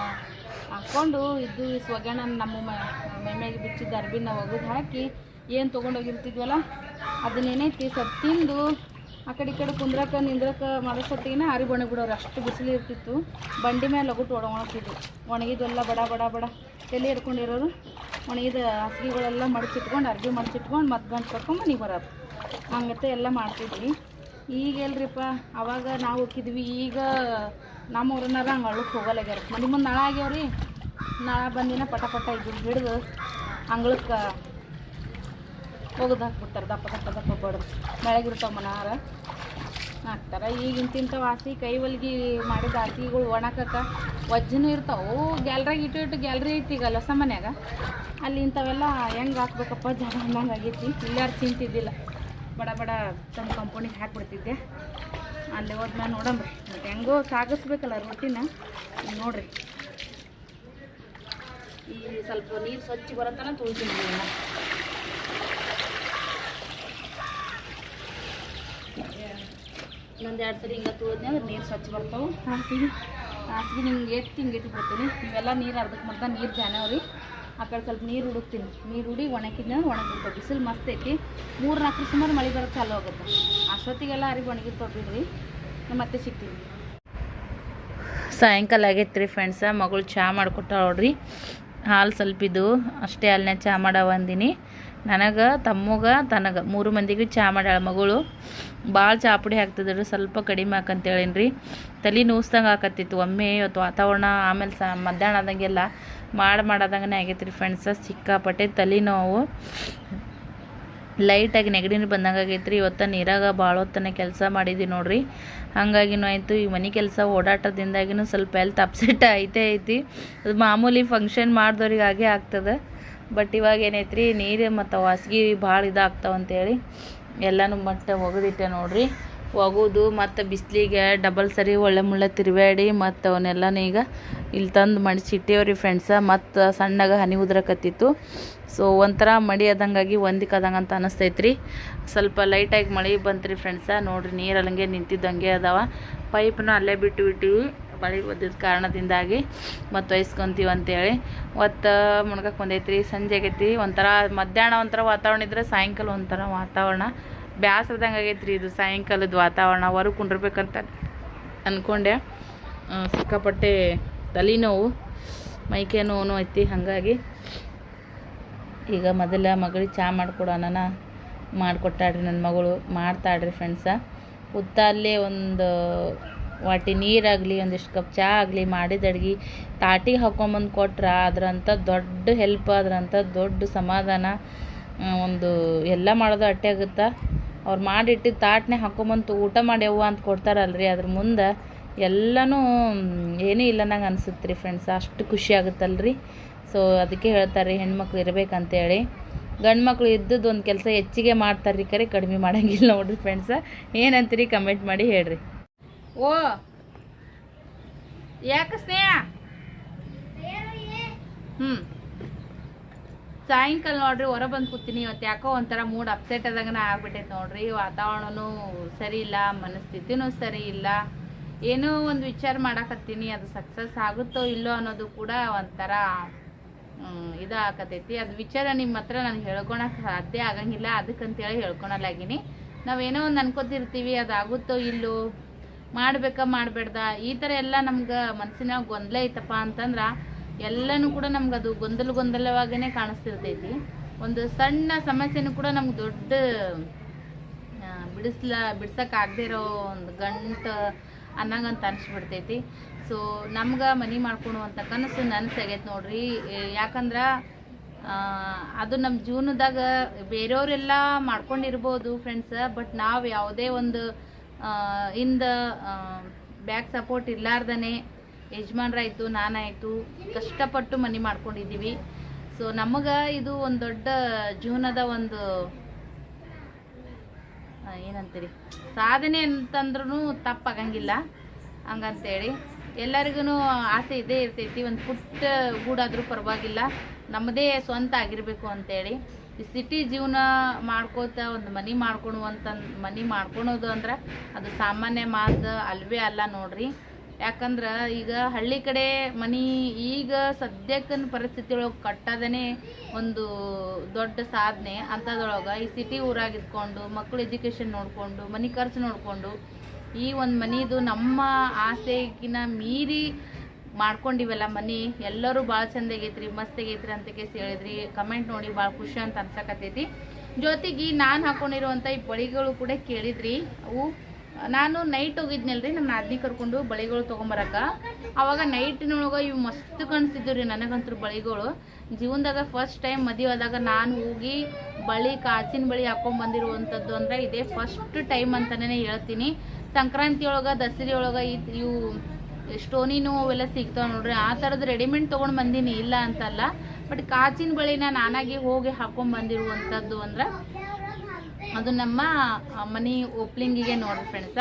ಹಾಕ್ಕೊಂಡು ಇದ್ದು ಸ್ವಗಣ ನಮ್ಮ ಮೈಮೇಗೆ ಬಿಚ್ಚಿದ್ದ ಅರ್ಬಿನ ಒಗದು ಹಾಕಿ ಏನು ತೊಗೊಂಡೋಗಿರ್ತಿದ್ವಲ್ಲ ಅದನ್ನೇನೈತಿ ಸ್ವಲ್ಪ ತಿಂದು ಆ ಕಡೆ ಈ ಕಡೆ ಕುಂದ್ರಕ, ನಿಂದ್ರಕ ಮಾಡಿಸೋತ್ತಿಗೆ ಹಾರಿ ಬಣ ಬಿಡೋರು. ಅಷ್ಟು ಬಿಸಿಲು ಇರ್ತಿತ್ತು. ಬಂಡಿ ಮೇಲೆ ಲಗುಟ್ಟು ಒಣ ಒಣಗ್ತಿದ್ವು. ಒಣಗಿದ್ವೆಲ್ಲ ಬಡ ಬಡ ಬಡ. ಎಲ್ಲಿ ಹಿಡ್ಕೊಂಡಿರೋರು ಒಣಗಿದ ಹಸಿಗಳೆಲ್ಲ ಮಡಚಿಟ್ಕೊಂಡು, ಅರ್ಬಿ ಮಡಚಿಟ್ಕೊಂಡು ಮತ್ತೆ ಗಂಟು ಕರ್ಕೊಂಡು ಮನೆಗೆ ಬರೋದು. ಹಂಗತ್ತೆ ಎಲ್ಲ ಮಾಡ್ತಿದ್ವಿ. ಈಗ ಎಲ್ರಿಪ್ಪ, ಅವಾಗ ನಾವು ಹೋಗಿದ್ವಿ ಈಗ ನಮ್ಮ ಊರನ್ನಾರ ಹಂಗೆ ಅಳಕ್ಕೆ ಹೋಗಲ್ಲಾಗ್ಯಾರ ಮನೆ ಮುಂದೆ ನಳ ಆಗ್ಯಾವ್ರಿ ನಳ ಬಂದಿನ ಪಟ ಪಟ ಇದ್ದು ಹಿಡಿದು ಅಂಗಳಕ್ಕೆ ಒಗದು ಹಾಕ್ಬಿಡ್ತಾರೆ ದಪ್ಪ ದಪ್ಪ ದಪ್ಪ ಬಡ್ದು. ಬೆಳಗಿರ್ತಾವ ಮನಾರ ಹಾಕ್ತಾರೆ. ಈಗಿನ ತಿಂತಾವ ಹಾಸಿ ಕೈ ಹೊಲ್ಗಿ ಮಾಡಿದ ಹಾಸಿಗೆಗಳು ಒಣಕಕ್ಕ ವಜ್ಜನೂ ಇರ್ತಾವೆ. ಗ್ಯಾಲ್ರಾಗ ಇಟ್ಟು ಇಟ್ಟು ಗ್ಯಾಲ್ರಿ ಐತಿ ಈಗ ಲಸ ಮನ್ಯಾಗ. ಅಲ್ಲಿ ಇಂಥವೆಲ್ಲ ಹೆಂಗೆ ಹಾಕ್ಬೇಕಪ್ಪ? ಜಾಗ ಅನ್ನಂಗೆ ಆಗೈತಿ. ಇಲ್ಲಾರು ಚಿಂತಿದ್ದಿಲ್ಲ. ಬಡ ಬಡ ತಮ್ಮ ಕಂಪೌಂಡಿಗೆ ಹಾಕ್ಬಿಡ್ತಿದ್ದೆ. ಅಲ್ಲಿ ಹೋದ್ಮೇಲೆ ನೋಡಂಬ್ರಿ ಮತ್ತು ಹೆಂಗೋ ಸಾಗಿಸ್ಬೇಕಲ್ಲ ರೊಟ್ಟಿನ. ನೋಡಿರಿ. ಈ ಸ್ವಲ್ಪ ನೀರು ಸ್ವಚ್ಛ ಬರತ್ತನ ತುಳ್ತೀನಿ ಇನ್ನೊಂದು ಎರಡು ಸರಿ ಹಿಂಗೆ ತೋದ್ನೆ ಅಂದ್ರೆ ನೀರು ಸ್ವಚ್ಛ ಬರ್ತಾವೆ. ಹಾಸಿಗೆ. ಹಾಸಿಗೆ ನಿಮ್ಗೆ ಎತ್ತಿ ಹಿಂಗೆ ಬರ್ತೀನಿ ಇವೆಲ್ಲ ನೀರು ಅರ್ಧಕ್ಕೆ ಮರ್ದ ನೀರು ಜಾನವ್ರಿ ಆ ಕಡೆ ಸ್ವಲ್ಪ ನೀರು ಹುಡುಕ್ತೀನಿ. ನೀರು ಹುಡಿ ಒಣಗಿದ್ನ ಒಣಗಿರ್ತಾವೆ ಬಿಸಿಲು ಮಸ್ತ್ ಐತಿ. ಮೂರು ನಾಲ್ಕು ಸುಮಾರು ಮಳೆ ಬರೋದು ಚಾಲು ಆಗುತ್ತೆ. ಅಷ್ಟೊತ್ತಿಗೆಲ್ಲ ಅರಿ ಒಣಗಿರ್ತಾವೆ ಬಿಡ್ರಿ ಮತ್ತೆ ಸಿಗ್ತೀನಿ. ಸಾಯಂಕಾಲ ಆಗೈತೆ ರೀ ಫ್ರೆಂಡ್ಸ ಮಗಳು ಚಹಾ ಮಾಡಿಕೊಟ್ಟ ನೋಡ್ರಿ. ಹಾಲು ಸ್ವಲ್ಪ ಇದು ಅಷ್ಟೇ ಅಲ್ಲೇ ಚಹಾ ಮಾಡವ ಅಂದಿನಿ ನನಗೆ, ತಮ್ಮಗ, ತನಗೆ. ಮೂರು ಮಂದಿಗೆ ಚಾ ಮಾಡ್ಯಾಳ ಮಗಳು. ಭಾಳ ಚಹಾ ಪುಡಿ ಹಾಕ್ತಿದ್ರು ಸ್ವಲ್ಪ ಕಡಿಮೆ ಹಾಕಂತೇಳೇನ್ರಿ. ತಲೆ ನೋಸ್ದಂಗೆ ಹಾಕತ್ತಿತ್ತು ಒಮ್ಮೆ ಇವತ್ತು ವಾತಾವರಣ, ಆಮೇಲೆ ಸ ಮಧ್ಯಾಹ್ನ ಆದಂಗೆಲ್ಲ ಮಾಡಿ ಮಾಡಾದಂಗೆ ಆಗೈತೆ ರೀ ಫ್ರೆಂಡ್ಸ ಸಿಕ್ಕಾಪಟ್ಟೆ ತಲೆನೋವು ಲೈಟಾಗಿ ನೆಗಡಿ ನೀರು ಬಂದಂಗೆ ಆಗೈತ್ರಿ. ಇವತ್ತು ನೀರಾಗ ಭಾಳ ಹೊತ್ತನೇ ಕೆಲಸ ಮಾಡಿದ್ವಿ ನೋಡ್ರಿ. ಹಾಗಾಗಿನೂ ಆಯಿತು. ಈ ಮನೆ ಕೆಲಸ ಓಡಾಟದಿಂದಾಗಿನೂ ಸ್ವಲ್ಪ ಎಲ್ತ್ ಅಪ್ಸೆಟ್ ಐತೆ ಐತಿ. ಅದು ಮಾಮೂಲಿ ಫಂಕ್ಷನ್ ಮಾಡ್ದವ್ರಿಗೆ ಹಾಗೆ ಆಗ್ತದೆ. ಬಟ್ ಇವಾಗ ಏನೈತ್ರಿ, ನೀರು ಮತ್ತು ವಾಸ್ಗಿ ಭಾಳ ಇದಾಗ್ತಾವಂತೇಳಿ ಎಲ್ಲನೂ ಮತ್ತೆ ಒಗೆದಿಟ್ಟೆ ನೋಡ್ರಿ. ಒಗೋದು ಮತ್ತು ಬಿಸಿಲಿಗೆ ಡಬಲ್ ಸರಿ ಒಳ್ಳೆ ಮುಳ್ಳೆ ತಿರುವಾಡಿ ಮತ್ತು ಅವನ್ನೆಲ್ಲನೂ ಈಗ ಇಲ್ಲಿ ತಂದು ಮಡಿಸಿಟ್ಟೇವ್ರಿ ಫ್ರೆಂಡ್ಸ ಮತ್ತು ಸಣ್ಣಗೆ ಹನಿ ಉದ್ರಕತ್ತಿತ್ತು. ಸೊ ಒಂಥರ ಮಡಿ ಆದಂಗಾಗಿ ಒಂದಕ್ಕೆ ಅಂತ ಅನಿಸ್ತೈತ್ರಿ. ಸ್ವಲ್ಪ ಲೈಟಾಗಿ ಮಳೆ ಬಂತು ರೀ ಫ್ರೆಂಡ್ಸ ನೋಡ್ರಿ ನೀರಲ್ಲಂಗೆ ನಿಂತಿದ್ದಂಗೆ ಅದಾವ. ಪೈಪ್ನ ಅಲ್ಲೇ ಬಿಟ್ಟು ಬಿಟ್ಟಿವಿ ಮಳೆ ಒದ್ದಿದ ಕಾರಣದಿಂದಾಗಿ ಮತ್ತು ಒಯ್ಸ್ಕೊಂತೀವಿ ಅಂತೇಳಿ. ಒತ್ತು ಮುಣ್ಗಕ್ಕೆ ರೀ ಸಂಜೆ ಆಗೈತಿ ಒಂಥರ ಮಧ್ಯಾಹ್ನ ಒಂಥರ ವಾತಾವರಣ ಇದ್ರೆ ಸಾಯಂಕಾಲ ಒಂಥರ ವಾತಾವರಣ. ಬ್ಯಾಸದಂಗೆ ಆಗೈತಿ ರೀ ಇದು ಸಾಯಂಕಾಲದ ವಾತಾವರಣ. ಹೊರಗೆ ಕುಂಡಿರ್ಬೇಕಂತ ಅಂದ್ಕೊಂಡೆ ಸಿಕ್ಕಾಪಟ್ಟೆ ತಲೆನೋವು, ಮೈಕೆ ನೋವು ಐತಿ ಹಾಗಾಗಿ. ಈಗ ಮೊದಲ ಮಗಳಿಗೆ ಚಹಾ ಮಾಡಿಕೊಡೋಣ ಮಾಡಿಕೊಟ್ಟಾಡ್ರಿ ನನ್ನ ಮಗಳು. ಮಾಡ್ತಾಳ್ರಿ ಫ್ರೆಂಡ್ಸ ಉತ್ತ ಅಲ್ಲೇ ಒಂದು ವಾಟಿ ನೀರಾಗಲಿ, ಒಂದಿಷ್ಟು ಕಪ್ ಚಹಾ ಆಗಲಿ, ಮಾಡಿದ ಅಡ್ಗೆ ತಾಟಿಗೆ ಹಾಕೊಂಬಂದು ಕೊಟ್ರೆ ಅದ್ರಂಥ ದೊಡ್ಡ ಹೆಲ್ಪ್ ಅದ್ರಂಥ ದೊಡ್ಡ ಸಮಾಧಾನ ಒಂದು ಎಲ್ಲ ಮಾಡೋದು ಅಟ್ಟೆ ಆಗುತ್ತೆ? ಅವ್ರು ಮಾಡಿಟ್ಟಿದ್ದ ತಾಟ್ನೆ ಹಾಕೊಂಬಂತು ಊಟ ಮಾಡ್ಯವ್ವ ಅಂತ ಕೊಡ್ತಾರಲ್ರಿ. ಅದ್ರ ಮುಂದೆ ಎಲ್ಲನೂ ಏನೂ ಇಲ್ಲ ನಂಗೆ ಅನ್ಸುತ್ತೆ ರೀ ಫ್ರೆಂಡ್ಸ್ ಅಷ್ಟು ಖುಷಿ ಆಗುತ್ತಲ್ರಿ. ಸೊ ಅದಕ್ಕೆ ಹೇಳ್ತಾರೆ ಹೆಣ್ಮಕ್ಳು ಇರ್ಬೇಕಂತೇಳಿ. ಗಂಡು ಮಕ್ಳು ಇದ್ದದ್ದು ಒಂದು ಕೆಲಸ ಹೆಚ್ಚಿಗೆ ಮಾಡ್ತಾರೆ ಕರೆ, ಕಡಿಮೆ ಮಾಡಂಗಿಲ್ಲ ನೋಡ್ರಿ ಫ್ರೆಂಡ್ಸ ಏನಂತೀರಿ? ಕಮೆಂಟ್ ಮಾಡಿ ಹೇಳ್ರಿ. ಓ. ಯಾಕ ಸ್ನೇಹ? ಹ್ಞೂ ಸಾಯಂಕಾಲ ನೋಡ್ರಿ, ಹೊರ ಬಂದು ಕೂತೀನಿ. ಇವತ್ತು ಯಾಕೋ ಒಂಥರ ಮೂಡ್ ಅಪ್ಸೆಟ್ ಆದಂಗನ ಆಗ್ಬಿಟ್ಟೈತೆ ನೋಡ್ರಿ. ವಾತಾವರಣನೂ ಸರಿ ಇಲ್ಲ, ಮನಸ್ಥಿತಿನೂ ಸರಿ ಇಲ್ಲ. ಏನೋ ಒಂದು ವಿಚಾರ ಮಾಡಾಕತ್ತೀನಿ. ಅದು ಸಕ್ಸಸ್ ಆಗುತ್ತೋ ಇಲ್ಲೋ ಅನ್ನೋದು ಕೂಡ ಒಂಥರ ಇದಾಕತೈತಿ ಅದು ವಿಚಾರ ನಿಮ್ಮ ಹತ್ರ ನಾನು ಹೇಳ್ಕೊಳಕ್ ಸಾಧ್ಯ ಆಗಂಗಿಲ್ಲ. ಅದಕ್ಕಂತೇಳಿ ಹೇಳ್ಕೊಳಲಾಗಿನಿ. ನಾವೇನೋ ಒಂದು ಅನ್ಕೋತಿರ್ತೀವಿ. ಅದು ಆಗುತ್ತೋ ಇಲ್ಲೋ? ಮಾಡ್ಬೇಕಾ ಮಾಡಬೇಡ್ದ? ಈ ಥರ ಎಲ್ಲ ನಮ್ಗೆ ಮನಸ್ಸಿನಾಗ ಗೊಂದಲ ಐತಪ್ಪ ಅಂತಂದ್ರೆ ಎಲ್ಲನೂ ಕೂಡ ನಮ್ಗೆ ಅದು ಗೊಂದಲ ಗೊಂದಲವಾಗೇನೆ ಕಾಣಿಸ್ತಿರ್ತೈತಿ. ಒಂದು ಸಣ್ಣ ಸಮಸ್ಯೆನೂ ಕೂಡ ನಮ್ಗೆ ದೊಡ್ಡ ಬಿಡಿಸ್ಲ ಬಿಡ್ಸೋಕ್ಕಾಗದೇ ಇರೋ ಒಂದು ಗಂಟು ಅನ್ನಂಗಂತ ಅನಿಸ್ಬಿಡ್ತೈತಿ. ಸೊ ನಮ್ಗೆ ಮನೆ ಮಾಡ್ಕೊಳುವಂಥ ಕನಸು ನನಸಾಗೈತೆ ನೋಡ್ರಿ. ಯಾಕಂದ್ರೆ ಅದು ನಮ್ಮ ಜೀವನದಾಗ ಬೇರೆಯವರೆಲ್ಲ ಮಾಡ್ಕೊಂಡಿರ್ಬೋದು ಫ್ರೆಂಡ್ಸ್ ಬಟ್ ನಾವು ಯಾವುದೇ ಒಂದು ಇಂದ ಬ್ಯಾಕ್ ಸಪೋರ್ಟ್ ಇರ್ಲಾರ್ದನೆ ಯಜಮಾನ್ರಾಯ್ತು, ನಾನಾಯಿತು, ಕಷ್ಟಪಟ್ಟು ಮನೆ ಮಾಡ್ಕೊಂಡಿದ್ದೀವಿ. ಸೊ ನಮಗೆ ಇದು ಒಂದು ದೊಡ್ಡ ಜೀವನದ ಒಂದು ಏನಂತೀರಿ, ಸಾಧನೆ ಅಂತಂದ್ರೂ ತಪ್ಪಾಗಂಗಿಲ್ಲ. ಹಂಗಂತೇಳಿ ಎಲ್ಲರಿಗೂ ಆಸೆ ಇದ್ದೇ ಇರ್ತೈತಿ, ಒಂದು ಪುಟ್ಟ ಗೂಡಾದರೂ ಪರವಾಗಿಲ್ಲ. ನಮ್ಮದೇ ಸ್ವಂತ ಆಗಿರಬೇಕು ಅಂತೇಳಿ. ಈ ಸಿಟಿ ಜೀವನ ಮಾಡ್ಕೋತ ಒಂದು ಮನೆ ಮಾಡ್ಕೊಳುವಂತ ಮನೆ ಮಾಡ್ಕೊಳೋದು ಅಂದ್ರೆ ಅದು ಸಾಮಾನ್ಯ ಮಾತು ಅಲ್ವೇ ಅಲ್ಲ ನೋಡ್ರಿ. ಯಾಕಂದ್ರೆ ಈಗ ಹಳ್ಳಿ ಕಡೆ ಮನಿ ಈಗ ಸದ್ಯಕ್ಕಿನ ಪರಿಸ್ಥಿತಿ ಒಳಗೆ ಒಂದು ದೊಡ್ಡ ಸಾಧನೆ ಅಂಥದ್ರೊಳಗೆ ಈ ಸಿಟಿ ಊರಾಗ ಇದ್ಕೊಂಡು ಮಕ್ಕಳು ಎಜುಕೇಷನ್ ನೋಡಿಕೊಂಡು, ಮನೆ ಖರ್ಚು ನೋಡಿಕೊಂಡು ಈ ಒಂದು ಮನಿದು ನಮ್ಮ ಆಸೆಗಿನ ಮೀರಿ ಮಾಡ್ಕೊಂಡಿವಲ್ಲ ಮನಿ, ಎಲ್ಲರೂ ಭಾಳ ಚಂದ ಆಗೈತ್ರಿ, ಮಸ್ತ್ ಆಗೈತ್ರಿ ಅಂತ ಕೇಸ್ ಹೇಳಿದ್ರಿ. ಕಮೆಂಟ್ ನೋಡಿ ಭಾಳ ಖುಷಿ ಅಂತ ಅನ್ಸಕತ್ತೈತಿ. ಜೊತೆಗೆ ನಾನು ಹಾಕೊಂಡಿರುವಂಥ ಈ ಬಳಿಗಳು ಕೂಡ ಕೇಳಿದ್ರಿ. ಅವು, ನಾನು ನೈಟ್ ಹೋಗಿದ್ನಲ್ರಿ ನಮ್ಮ ನಾದ್ನಿ ಕರ್ಕೊಂಡು ಬಳಿಗಳು ತೊಗೊಂಬರಕ. ಅವಾಗ ನೈಟಿನೊಳಗೆ ಇವು ಮಸ್ತ್ ಕಾಣಿಸಿದ್ದು ರೀ ನನಗಂತೂ ಬಳಿಗಳು. ಜೀವನದಾಗ ಫಸ್ಟ್ ಟೈಮ್ ಮದುವೆದಾಗ ನಾನು ಹೋಗಿ ಬಳಿ ಕಾಚಿನ ಬಳಿ ಹಾಕೊಂಡ್ ಬಂದಿರುವಂಥದ್ದು ಅಂದ್ರೆ ಇದೇ ಫಸ್ಟ್ ಟೈಮ್ ಅಂತಾನೆ ಹೇಳ್ತೀನಿ. ಸಂಕ್ರಾಂತಿ ಒಳಗೆ ಇವು ಸ್ಟೋನಿನೂ ಅವೆಲ್ಲ ಸಿಗ್ತಾವ ನೋಡ್ರಿ. ಆ ಥರದ್ದು ರೆಡಿಮೇಡ್ ತೊಗೊಂಡು ಬಂದೀನಿ, ಇಲ್ಲ ಅಂತಲ್ಲ. ಬಟ್ ಕಾಚಿನ ಬಳಿನ ನಾನಾಗಿ ಹೋಗಿ ಹಾಕೊಂಡ್ ಬಂದಿರುವಂಥದ್ದು ಅಂದ್ರೆ ಅದು ನಮ್ಮ ಮನಿ ಓಪ್ಲಿಂಗಿಗೆ ನೋಡ್ರಿ ಫ್ರೆಂಡ್ಸ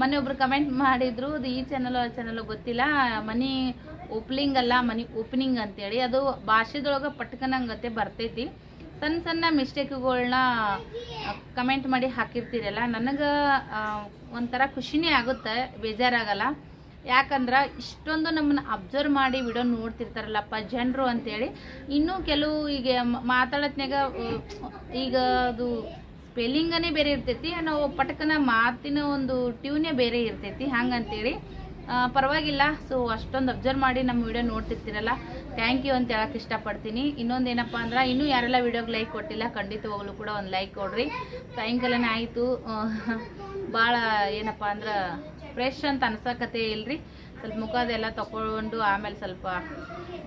ಮನೆ ಒಬ್ರು ಕಮೆಂಟ್ ಮಾಡಿದ್ರು ಅದು ಈ ಚಾನಲ್ ಆ ಚಾನಲ್ ಗೊತ್ತಿಲ್ಲ. ಮನಿ ಓಪ್ಲಿಂಗ್ ಅಲ್ಲ, ಮನಿ ಓಪನಿಂಗ್ ಅಂತೇಳಿ. ಅದು ಭಾಷೆದೊಳಗೆ ಪಟ್ಕನಂಗತ್ತೆ, ಬರ್ತೈತಿ. ಸಣ್ಣ ಸಣ್ಣ ಮಿಸ್ಟೇಕ್ಗಳನ್ನ ಕಮೆಂಟ್ ಮಾಡಿ ಹಾಕಿರ್ತೀರಲ್ಲ. ನನಗೆ ಒಂಥರ ಖುಷಿನೇ ಆಗುತ್ತೆ, ಬೇಜಾರಾಗಲ್ಲ. ಯಾಕಂದ್ರೆ ಇಷ್ಟೊಂದು ನಮ್ಮನ್ನ ಅಬ್ಸರ್ವ್ ಮಾಡಿ ವಿಡಿಯೋ ನೋಡ್ತಿರ್ತಾರಲ್ಲಪ್ಪ ಜನರು ಅಂತೇಳಿ. ಇನ್ನೂ ಕೆಲವು ಈಗ ಮಾತಾಡತ್ನಾಗ ಈಗ ಅದು ಸ್ಪೆಲ್ಲಿಂಗನೇ ಬೇರೆ ಇರ್ತೈತಿ ನಾವು ಪಟಕನ ಮಾತಿನ ಒಂದು ಟ್ಯೂನೇ ಬೇರೆ ಇರ್ತೈತಿ, ಹಂಗಂತೇಳಿ. ಪರವಾಗಿಲ್ಲ. ಸೊ ಅಷ್ಟೊಂದು ಅಬ್ಸರ್ವ್ ಮಾಡಿ ನಮ್ಮ ವಿಡಿಯೋ ನೋಡ್ತಿರ್ತೀರಲ್ಲ. ಥ್ಯಾಂಕ್ ಯು ಅಂತ ಹೇಳಕ್ಕೆ ಇಷ್ಟಪಡ್ತೀನಿ. ಇನ್ನೊಂದು ಏನಪ್ಪ ಅಂದ್ರೆ, ಇನ್ನೂ ಯಾರೆಲ್ಲ ವಿಡಿಯೋಗೆ ಲೈಕ್ ಕೊಟ್ಟಿಲ್ಲ, ಖಂಡಿತವಾಗ್ಲೂ ಕೂಡ ಒಂದು ಲೈಕ್ ಕೊಡ್ರಿ. ಸಾಯಂಕಾಲನೇ ಆಯಿತು. ಭಾಳ [LAUGHS] ಏನಪ್ಪ ಅಂದ್ರೆ ಫ್ರೆಶ್ ಅಂತ ಅನ್ಸಕತ್ತೆ ಇಲ್ರಿ. ಸ್ವಲ್ಪ ಮುಖದೆಲ್ಲ ತಗೊಂಡು ಆಮೇಲೆ ಸ್ವಲ್ಪ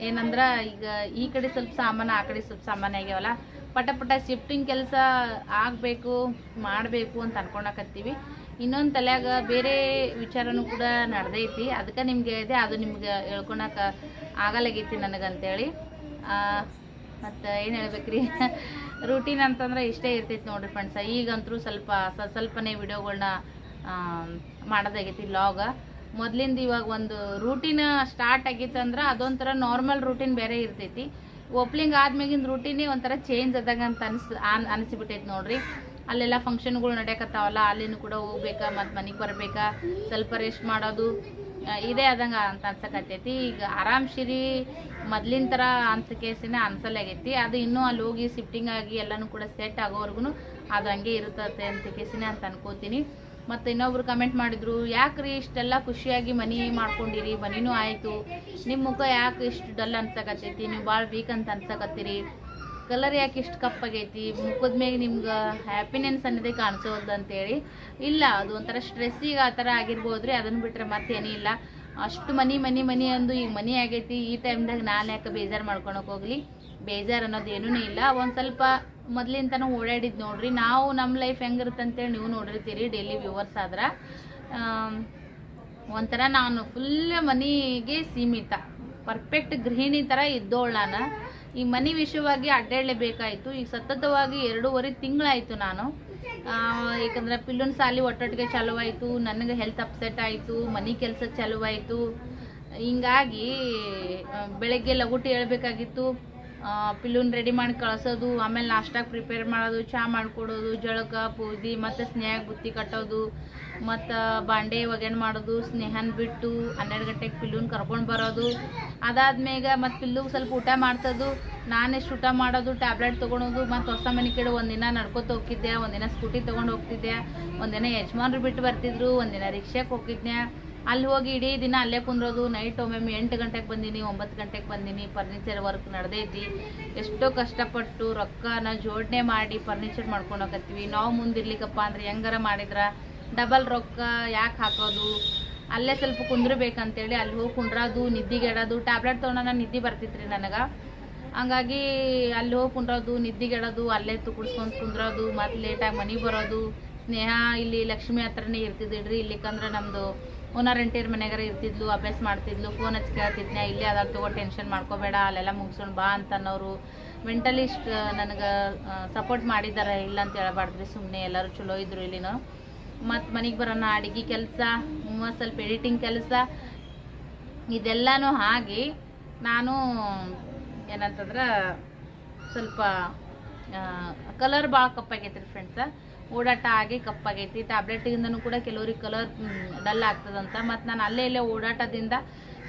ಏನಂದ್ರೆ ಈಗ ಈ ಕಡೆ ಸ್ವಲ್ಪ ಸಾಮಾನು, ಆ ಕಡೆ ಸ್ವಲ್ಪ ಸಾಮಾನು ಆಗ್ಯಾವಲ್ಲ. ಪಟ ಪಟ ಶಿಫ್ಟಿಂಗ್ ಕೆಲಸ ಆಗಬೇಕು, ಮಾಡಬೇಕು ಅಂತ ಅನ್ಕೊಳಕತ್ತೀವಿ ಇನ್ನೊಂದು ತಲೆಯಾಗ ಬೇರೆ ವಿಚಾರನೂ ಕೂಡ ನಡೆದೈತಿ. ಅದಕ್ಕೆ ನಿಮ್ಗೆ ಇದೆ, ಅದು ನಿಮ್ಗೆ ಹೇಳ್ಕೊಳಕ ಆಗಲಾಗೈತಿ ನನಗಂತೇಳಿ. ಮತ್ತು ಏನು ಹೇಳ್ಬೇಕ್ರಿ? [LAUGHS] ರೂಟೀನ್ ಅಂತಂದ್ರೆ ಇಷ್ಟೇ ಇರ್ತೈತಿ ನೋಡ್ರಿ ಫ್ರೆಂಡ್ಸ ಈಗಂತೂ ಸ್ವಲ್ಪ ಸ- ಸ್ವಲ್ಪನೇ ವಿಡಿಯೋಗಳ್ನ ಮಾಡೋದಾಗೈತಿ ಲಾಗ ಮೊದಲಿಂದ ಇವಾಗ ಒಂದು ರೂಟೀನ್ ಸ್ಟಾರ್ಟ್ ಆಗಿತ್ತು ಅಂದ್ರೆ ಅದೊಂಥರ ನಾರ್ಮಲ್ ರೂಟೀನ್ ಬೇರೆ ಇರ್ತೈತಿ. ಓಪ್ಲಿಂಗ್ ಆದ್ಮೇಗಿನ ರೂಟೀನೇ ಒಂಥರ ಚೇಂಜ್ ಆದಾಗ ಅಂತ ಅನ್ಸ್, ಅನ್, ಅನಿಸ್ಬಿಟ್ಟೈತಿ ನೋಡ್ರಿ. ಅಲ್ಲೆಲ್ಲ ಫಂಕ್ಷನ್ಗಳು ನಡೆಯಕತ್ತಾವಲ್ಲ, ಅಲ್ಲಿನೂ ಕೂಡ ಹೋಗ್ಬೇಕಾ, ಮತ್ತು ಮನೆಗೆ ಬರಬೇಕಾ, ಸ್ವಲ್ಪ ರೆಸ್ಟ್ ಮಾಡೋದು ಇದೇ ಆದಂಗೆ ಅಂತ ಅನ್ಸಕತ್ತೈತಿ. ಈಗ ಆರಾಮ್ ಶಿರಿ, ಮೊದ್ಲಿನ ಥರ ಅಂತ ಕೇಸಿನ ಅನ್ಸಲಾಗೈತಿ ಅದು ಇನ್ನೂ ಅಲ್ಲಿ ಹೋಗಿ ಶಿಫ್ಟಿಂಗ್ ಆಗಿ ಎಲ್ಲನೂ ಕೂಡ ಸೆಟ್ ಆಗೋವರೆಗೂ ಅದು ಹಂಗೆ ಇರುತ್ತೆ ಅಂತ ಕೇಸಿನ ಅಂತ ಅನ್ಕೋತೀನಿ. ಮತ್ತು ಇನ್ನೊಬ್ರು ಕಮೆಂಟ್ ಮಾಡಿದ್ರು, ಯಾಕ್ರಿ ಇಷ್ಟೆಲ್ಲ ಖುಷಿಯಾಗಿ ಮನಿ ಮಾಡ್ಕೊಂಡಿರಿ? ಮನಿನೂ ಆಯಿತು. ನಿಮ್ಮ ಮುಖ ಯಾಕೆ ಇಷ್ಟು ಡಲ್ ಅನ್ಸಕತ್ತೈತಿ? ನೀವು ಭಾಳ ವೀಕ್ ಅಂತ ಅನ್ಸಕತ್ತೀರಿ. ಕಲರ್ ಯಾಕೆ ಇಷ್ಟು ಕಪ್ಪಾಗೈತಿ? ಮುಖದ ಮೇಲೆ ನಿಮ್ಗೆ ಹ್ಯಾಪಿನೆಸ್ ಅನ್ನೋದೇ ಕಾಣಿಸೋದು ಅಂತೇಳಿ ಇಲ್ಲ, ಅದು ಒಂಥರ ಸ್ಟ್ರೆಸ್ಸಿಗೆ ಆ ಥರ ಆಗಿರ್ಬೋದ್ರಿ. ಅದನ್ನು ಬಿಟ್ರೆ ಮತ್ತೇನೂ ಇಲ್ಲ. ಅಷ್ಟು ಮನಿ ಮನಿ ಮನಿ ಅಂದು ಈಗ ಮನಿ ಆಗೈತಿ. ಈ ಟೈಮ್ದಾಗ ನಾನು ಯಾಕೆ ಬೇಜಾರು ಮಾಡ್ಕೊಳಕ್ಕೆ ಹೋಗ್ಲಿ? ಬೇಜಾರು ಅನ್ನೋದು ಏನೂ ಇಲ್ಲ. ಒಂದು ಸ್ವಲ್ಪ ಮೊದ್ಲಿಂತನೂ ಓಡಾಡಿದ್ ನೋಡ್ರಿ. ನಾವು ನಮ್ಮ ಲೈಫ್ ಹೆಂಗಿರುತ್ತೆ ಅಂತೇಳಿ ನೀವು ನೋಡಿರ್ತೀರಿ ಡೈಲಿ ವ್ಯೂವರ್ಸ್ ಆದ್ರೆ. ಒಂಥರ ನಾನು ಫುಲ್ ಮನಿಗೆ ಸೀಮಿತ. ಪರ್ಫೆಕ್ಟ್ ಗೃಹಿಣಿ ಥರ ಇದ್ದೋಳು ನಾನು. ಈ ಮನಿ ವಿಷಯವಾಗಿ ಅಡ್ಡಾಡಲೇಬೇಕಾಯಿತು. ಈಗ ಸತತವಾಗಿ ಎರಡೂವರೆ ತಿಂಗಳಾಯಿತು ನಾನು. ಯಾಕಂದ್ರೆ ಪಿಲ್ಲುನ್ ಸಾಲಿ ಒಟ್ಟೊಟ್ಟಿಗೆ ಚಾಲುವಾಯಿತು. ನನಗೆ ಹೆಲ್ತ್ ಅಪ್ಸೆಟ್ ಆಯಿತು. ಮನೆ ಕೆಲಸ ಚಾಲುವಾಯಿತು. ಹಿಂಗಾಗಿ ಬೆಳಗ್ಗೆ ಲಗುಟಿ ಹೇಳ್ಬೇಕಾಗಿತ್ತು. ಪಿಲ್ಲುನ್ ರೆಡಿ ಮಾಡಿ ಕಳಿಸೋದು, ಆಮೇಲೆ ನಾಷ್ಟಾಗ ಪ್ರಿಪೇರ್ ಮಾಡೋದು ಚಹಾ ಮಾಡ್ಕೊಡೋದು, ಜಳಕ ಪೂಜೆ ಮತ್ತು ಸ್ನೇಹ ಬುತ್ತಿ ಕಟ್ಟೋದು, ಮತ್ತು ಬಾಂಡೆ ಒಗೆನ್ ಮಾಡೋದು, ಸ್ನೇಹನ ಬಿಟ್ಟು ಹನ್ನೆರಡು ಗಂಟೆಗೆ ಪಿಲ್ಲೂನ್ ಕರ್ಕೊಂಡು ಬರೋದು. ಅದಾದ್ಮೇಗ ಮತ್ತು ಪಿಲ್ಲುಗೆ ಸ್ವಲ್ಪ ಊಟ ಮಾಡ್ತದು ನಾನು ಎಷ್ಟು ಊಟ ಮಾಡೋದು, ಟ್ಯಾಬ್ಲೆಟ್ ತೊಗೊಳೋದು, ಮತ್ತು ಹೊಸ ಮನೆ ಕಡೆ ಒಂದಿನ ನಡ್ಕೊತ ಹೋಗ್ತಿದ್ದೆ ಒಂದಿನ ಸ್ಕೂಟಿ ತೊಗೊಂಡು ಹೋಗ್ತಿದ್ದೆ ಒಂದಿನ ಯಜಮಾನ್ರು ಬಿಟ್ಟು ಬರ್ತಿದ್ರು ಒಂದಿನ ರಿಕ್ಷಾಕ್ಕೆ ಹೋಗಿದ್ದೆ ಅಲ್ಲಿ ಹೋಗಿ ಇಡೀ ದಿನ ಅಲ್ಲೇ ಕುಂದ್ರೋದು. ನೈಟ್ ಒಮ್ಮೊಮ್ಮೆ ಎಂಟು ಗಂಟೆಗೆ ಬಂದೀನಿ, ಒಂಬತ್ತು ಗಂಟೆಗೆ ಬಂದೀನಿ. ಫರ್ನಿಚರ್ ವರ್ಕ್ ನಡೆದೈತಿ ಎಷ್ಟೋ ಕಷ್ಟಪಟ್ಟು ರೊಕ್ಕನ ಜೋಡಣೆ ಮಾಡಿ ಫರ್ನಿಚರ್ ಮಾಡ್ಕೊಂಡು ಹೋಗತ್ತೀವಿ ನಾವು ಮುಂದಿರ್ಲಿಕ್ಕಪ್ಪ ಅಂದ್ರೆ ಹೆಂಗಾರ ಮಾಡಿದ್ರ? ಡಬಲ್ ರೊಕ್ಕ ಯಾಕೆ ಹಾಕೋದು? ಅಲ್ಲೇ ಸ್ವಲ್ಪ ಕುಂದ್ರಬೇಕಂತೇಳಿ ಅಲ್ಲಿ ಹೋಗಿ ಕುಂಡ್ರೋದು ನಿದ್ದಿಗೆಡೋದು ಟ್ಯಾಬ್ಲೆಟ್ ತೊಗೊಂಡ ನಿದ್ದೆ ಬರ್ತಿತ್ರಿ ನನಗೆ. ಹಂಗಾಗಿ ಅಲ್ಲಿ ಹೋಗಿ ಕುಂಡ್ರೋದು ನಿದ್ದಿಗೆಡೋದು ಅಲ್ಲೇ ತುಕುಡ್ಸ್ಕೊಂಡು ಕುಂದ್ರೋದು ಮತ್ತು ಲೇಟಾಗಿ ಮನೆಗೆ ಬರೋದು. ಸ್ನೇಹ ಇಲ್ಲಿ ಲಕ್ಷ್ಮಿ ಹತ್ರನೇ ಇರ್ತಿದ್ದಿಡ್ರಿ ಇಲ್ಲಿಕಂದ್ರೆ ನಮ್ಮದು ಓನರ್ ಎಂಟಿರ್ ಮನೆಗಾರ ಇರ್ತಿದ್ಲು, ಅಭ್ಯಾಸ ಮಾಡ್ತಿದ್ಲು ಫೋನ್ ಹಚ್ಚಿ ಕೇಳ್ತಿದ್ನ, ಇಲ್ಲೇ ಅದಾಗ ತಗೋ ಟೆನ್ಷನ್ ಮಾಡ್ಕೋಬೇಡ, ಅಲ್ಲೆಲ್ಲ ಮುಗಿಸ್ಕೊಂಡು ಬಾ ಅಂತ ಅನ್ನೋರು ಮೆಂಟಲಿಸ್ಟ್ ನನಗೆ ಸಪೋರ್ಟ್ ಮಾಡಿದ್ದಾರೆ ಇಲ್ಲ ಅಂತ ಹೇಳಬಾರ್ದ್ರಿ ಸುಮ್ಮನೆ ಎಲ್ಲರೂ ಚಲೋ ಇದ್ರು ಇಲ್ಲಿನೂ. ಮತ್ತು ಮನೆಗೆ ಬರೋಣ, ಅಡುಗೆ ಕೆಲಸ ಸ್ವಲ್ಪ ಎಡಿಟಿಂಗ್ ಕೆಲಸ, ಇದೆಲ್ಲನೂ ಆಗಿ ನಾನು ಏನಂತಂದ್ರೆ ಸ್ವಲ್ಪ ಕಲರ್ ಭಾಳ ಕಪ್ಪಾಗೈತ್ರಿ ರೀ ಫ್ರೆಂಡ್ಸ ಓಡಾಟ ಆಗಿ ಕಪ್ಪಾಗೈತಿ. ಟ್ಯಾಬ್ಲೆಟಿಂದನೂ ಕೂಡ ಕೆಲವ್ರಿಗೆ ಕಲರ್ ಡಲ್ ಆಗ್ತದಂತ. ಮತ್ತು ನಾನು ಅಲ್ಲೇ ಇಲ್ಲೇ ಓಡಾಟದಿಂದ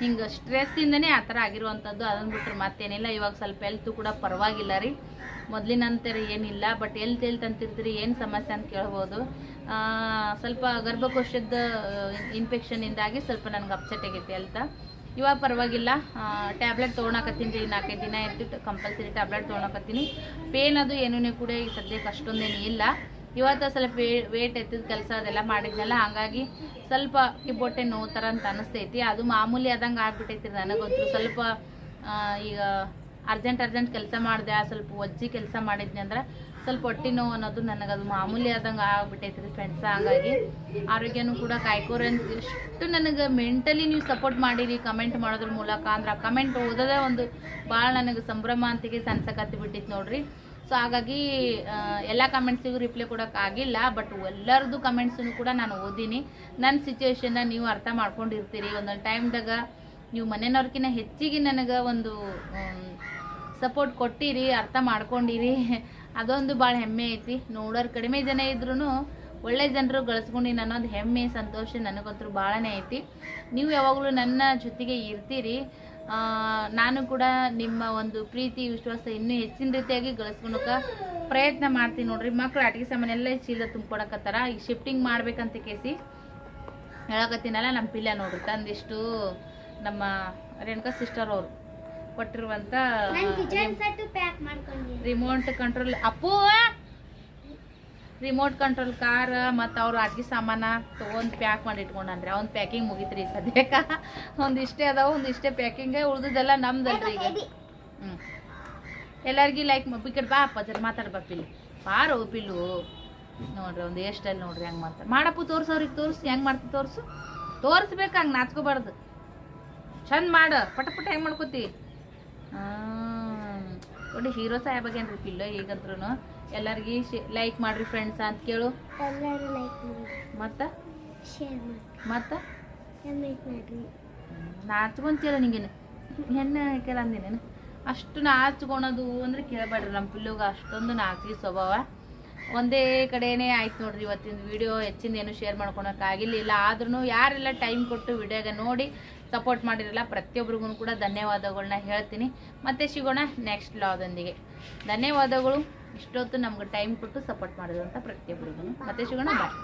ಹಿಂಗೆ ಸ್ಟ್ರೆಸ್ಸಿಂದನೇ ಆ ಥರ ಆಗಿರುವಂಥದ್ದು. ಅದನ್ನು ಬಿಟ್ರೆ ಮತ್ತೇನಿಲ್ಲ. ಇವಾಗ ಸ್ವಲ್ಪ ಹೆಲ್ತ್ ಕೂಡ ಪರವಾಗಿಲ್ಲ ರೀ. ಮೊದಲಿನಂತರ ಏನಿಲ್ಲ. ಬಟ್ ಎಲ್ತ್ ಎಲ್ತ್ ಅಂತಿರ್ತೀರಿ, ಏನು ಸಮಸ್ಯೆ ಅಂತ ಕೇಳ್ಬೋದು. ಸ್ವಲ್ಪ ಗರ್ಭಕೋಶದ ಇನ್ಫೆಕ್ಷನಿಂದಾಗಿ ಸ್ವಲ್ಪ ನನಗೆ ಅಪ್ಸೆಟ್ ಆಗೈತಿ ಹೆಲ್ತ್ ಇವಾಗ ಪರವಾಗಿಲ್ಲ. ಟ್ಯಾಬ್ಲೆಟ್ ತೊಗೊಳಕತ್ತೀನಿ ರೀ. ನಾಲ್ಕೈದು ದಿನ ಇರ್ತಿತ್ತು. ಕಂಪಲ್ಸರಿ ಟ್ಯಾಬ್ಲೆಟ್ ತೊಗೊಳಕತ್ತೀನಿ ಪೇನ್ ಅದು ಏನೂ ಕೂಡ ಈಗ ಸದ್ಯಕ್ಕೆ ಅಷ್ಟೊಂದೇನು ಇಲ್ಲ. ಇವತ್ತು ಸ್ವಲ್ಪ ವೇಟ್ ಎತ್ತಿದ ಕೆಲಸ ಅದೆಲ್ಲ ಮಾಡಿದ್ನಲ್ಲ, ಹಾಗಾಗಿ ಸ್ವಲ್ಪ ಕಿಬ್ಬೊಟ್ಟೆ ನೋವು ಥರ ಅಂತ ಅನಿಸ್ತೈತಿ. ಅದು ಮಾಮೂಲಿ ಆದಂಗೆ ಆಗ್ಬಿಟ್ಟೈತಿ ನನಗಂತೂ. ಸ್ವಲ್ಪ ಈಗ ಅರ್ಜೆಂಟ್ ಅರ್ಜೆಂಟ್ ಕೆಲಸ ಮಾಡಿದೆ, ಸ್ವಲ್ಪ ಒಜ್ಜಿ ಕೆಲಸ ಮಾಡಿದ್ನಿ ಅಂದ್ರೆ ಸ್ವಲ್ಪ ಹೊಟ್ಟೆ ನೋವು ಅನ್ನೋದು ನನಗದು ಮಾಮೂಲಿ ಆದಂಗೆ ಆಗ್ಬಿಟ್ಟೈತಿ ರೀ ಫ್ರೆಂಡ್ಸ್ ಹಾಗಾಗಿ ಆರೋಗ್ಯನೂ ಕೂಡ ಕಾಯ್ಕೋರಿ ಅಂತ ಎಷ್ಟು ನನಗೆ ಮೆಂಟಲಿ ನೀವು ಸಪೋರ್ಟ್ ಮಾಡಿರಿ ಕಮೆಂಟ್ ಮಾಡೋದ್ರ ಮೂಲಕ ಅಂದ್ರೆ ಆ ಕಮೆಂಟ್ ಓದೋದೇ ಒಂದು ಭಾಳ ನನಗೆ ಸಂಭ್ರಮ ಅಂತಿಗೆ ಸನ್ಸಕತ್ತಿ ಬಿಟ್ಟಿತ್ತು ನೋಡ್ರಿ. ಸೊ ಹಾಗಾಗಿ ಎಲ್ಲ ಕಮೆಂಟ್ಸಿಗೂ ರಿಪ್ಲೈ ಕೊಡೋಕ್ಕಾಗಿಲ್ಲ ಬಟ್ ಎಲ್ಲರದ್ದು ಕಮೆಂಟ್ಸನ್ನು ಕೂಡ ನಾನು ಓದಿನಿ. ನನ್ನ ಸಿಚುವೇಶನ್ನ ನೀವು ಅರ್ಥ ಮಾಡ್ಕೊಂಡಿರ್ತೀರಿ. ಒಂದೊಂದು ಟೈಮ್ದಾಗ ನೀವು ಮನೆಯವ್ರಕ್ಕಿಂತ ಹೆಚ್ಚಿಗೆ ನನಗೆ ಒಂದು ಸಪೋರ್ಟ್ ಕೊಟ್ಟಿರಿ, ಅರ್ಥ ಮಾಡ್ಕೊಂಡಿರಿ. [LAUGHS] ಅದೊಂದು ಭಾಳ ಹೆಮ್ಮೆ ಐತಿ. ನೋಡೋರು ಕಡಿಮೆ ಜನ ಇದ್ರೂ ಒಳ್ಳೆ ಜನರು ಗಳಿಸ್ಕೊಂಡಿನ ಅನ್ನೋದು ಹೆಮ್ಮೆ, ಸಂತೋಷ ನನಗಂತೂ ಭಾಳನೇ ಐತಿ. ನೀವು ಯಾವಾಗಲೂ ನನ್ನ ಜೊತೆಗೆ ಇರ್ತೀರಿ. ನಾನು ಕೂಡ ನಿಮ್ಮ ಒಂದು ಪ್ರೀತಿ ವಿಶ್ವಾಸ ಇನ್ನೂ ಹೆಚ್ಚಿನ ರೀತಿಯಾಗಿ ಗಳಿಸ್ಕೊಳಕ ಪ್ರಯತ್ನ ಮಾಡ್ತೀನಿ ನೋಡ್ರಿ. ಮಕ್ಳು ಆಟಿಕೆ ಸಾಮಾನೆಲ್ಲ ಚೀಲ ತುಂಬ್ಕೊಡಕತ್ತಾರ ಈ ಶಿಫ್ಟಿಂಗ್ ಮಾಡ್ಬೇಕಂತ ಕೇಸಿ ಹೇಳಕತ್ತೀನಲ್ಲ ನಮ್ಮ ಪಿಲ್ಲ ನೋಡ್ರಿ. ತಂದಿಷ್ಟು ನಮ್ಮ ರೇಣುಕಾ ಸಿಸ್ಟರ್ ಅವರು ಕೊಟ್ಟಿರುವಂಥ remote control Appu! Remote control car ಮತ್ತು ಅವ್ರು ಅಡ್ಗೆ ಸಾಮಾನ ತೊಗೊಂಡು ಪ್ಯಾಕ್ ಮಾಡಿ ಇಟ್ಕೊಂಡನ್ರಿ ಅವ್ನು ಪ್ಯಾಕಿಂಗ್ ಮುಗಿತ್ರಿ ಸದ್ಯಕ್ಕೆ. ಒಂದಿಷ್ಟೇ ಅದಾವ ಒಂದಿಷ್ಟೇ ಪ್ಯಾಕಿಂಗ್ ಉಳ್ದುದೆಲ್ಲ ನಮ್ದಲ್ರಿ ಈಗ. ಹ್ಞೂ ಎಲ್ಲರಿಗೂ ಲೈಕ್ ಬಿಕೆಟ್ ಬಾ ಅಪ್ಪ ಜರ ಮಾತಾಡ್ಬಾ ಪಿಲ್ಲಿ. ಬಾರೋ ಪಿಲ್ಲು. ನೋಡ್ರಿ ಒಂದು ಎಷ್ಟಲ್ಲಿ ನೋಡ್ರಿ ಹೆಂಗೆ ಮಾಡ್ತಾರೆ. ಮಾಡಪ್ಪ ತೋರ್ಸು ಅವ್ರಿಗೆ ತೋರಿಸು. ಹೆಂಗೆ ಮಾಡ್ತಿ ತೋರಿಸು? ತೋರಿಸ್ಬೇಕು ಹಂಗೆ ನಾಚ್ಕೋಬಾರ್ದು. ಚಂದ ಮಾಡು. ಪಟ ಪಟ ಹೆಂಗೆ ಮಾಡ್ಕೋತಿ? ನೋಡಿ ಹೀರೋ ಸಾಹೇಬಾಗೇನ್ರಿ ಪಿಲ್ಲ ಈಗಂತ್ರೂ ಎಲ್ಲರಿಗೂ ಲೈಕ್ ಮಾಡ್ರಿ ಫ್ರೆಂಡ್ಸ್ ಅಂತ ಕೇಳು. ಎಲ್ಲರೂ ಲೈಕ್ ಮಾಡಿ ಮತ್ತೆ? ಶೇರ್ ಮಾಡಿ. ಮತ್ತು? ಕಮೆಂಟ್ ಮಾಡಿರಿ. ನಾಚ್ಕೊಂತೀರ ನಿಂಗೇನು. ಹೆಣ್ಣು ಕೇಳಂದಿನ ಅಂದಿನೇನು? ಅಷ್ಟು ನಾಚ್ಕೊಳೋದು ಅಂದ್ರೆ ಕೇಳಬೇಡ್ರಿ ನಮ್ಮ ಪಿಲ್ಲುಗ ಅಷ್ಟೊಂದು ನಾಚಿಗೆ ಸ್ವಭಾವ. ಒಂದೇ ಕಡೆನೇ ಆಯ್ತು ನೋಡ್ರಿ ಇವತ್ತಿನ ವಿಡಿಯೋ ಹೆಚ್ಚಿನ ಏನು ಶೇರ್ ಮಾಡ್ಕೊಳಕ್ಕಾಗಿಲ್ಲ ಆದ್ರೂ ಯಾರೆಲ್ಲ ಟೈಮ್ ಕೊಟ್ಟು ವಿಡಿಯೋಗೆ ನೋಡಿ ಸಪೋರ್ಟ್ ಮಾಡಿರಲ್ಲ ಪ್ರತಿಯೊಬ್ಬರಿಗೂ ಕೂಡ ಧನ್ಯವಾದಗಳನ್ನ ಹೇಳ್ತೀನಿ. ಮತ್ತೆ ಸಿಗೋಣ ನೆಕ್ಸ್ಟ್ ಲಾದೊಂದಿಗೆ ಧನ್ಯವಾದಗಳು. ಇಷ್ಟೊತ್ತು ನಮ್ಗೆ ಟೈಮ್ ಕೊಟ್ಟು ಸಪೋರ್ಟ್ ಮಾಡಿದ್ರು ಅಂತ ಪ್ರತಿಯೊಬ್ಬರಿಗೂ ಮತ್ತೆ ಸಿಗೋಣ ಬಾಯ್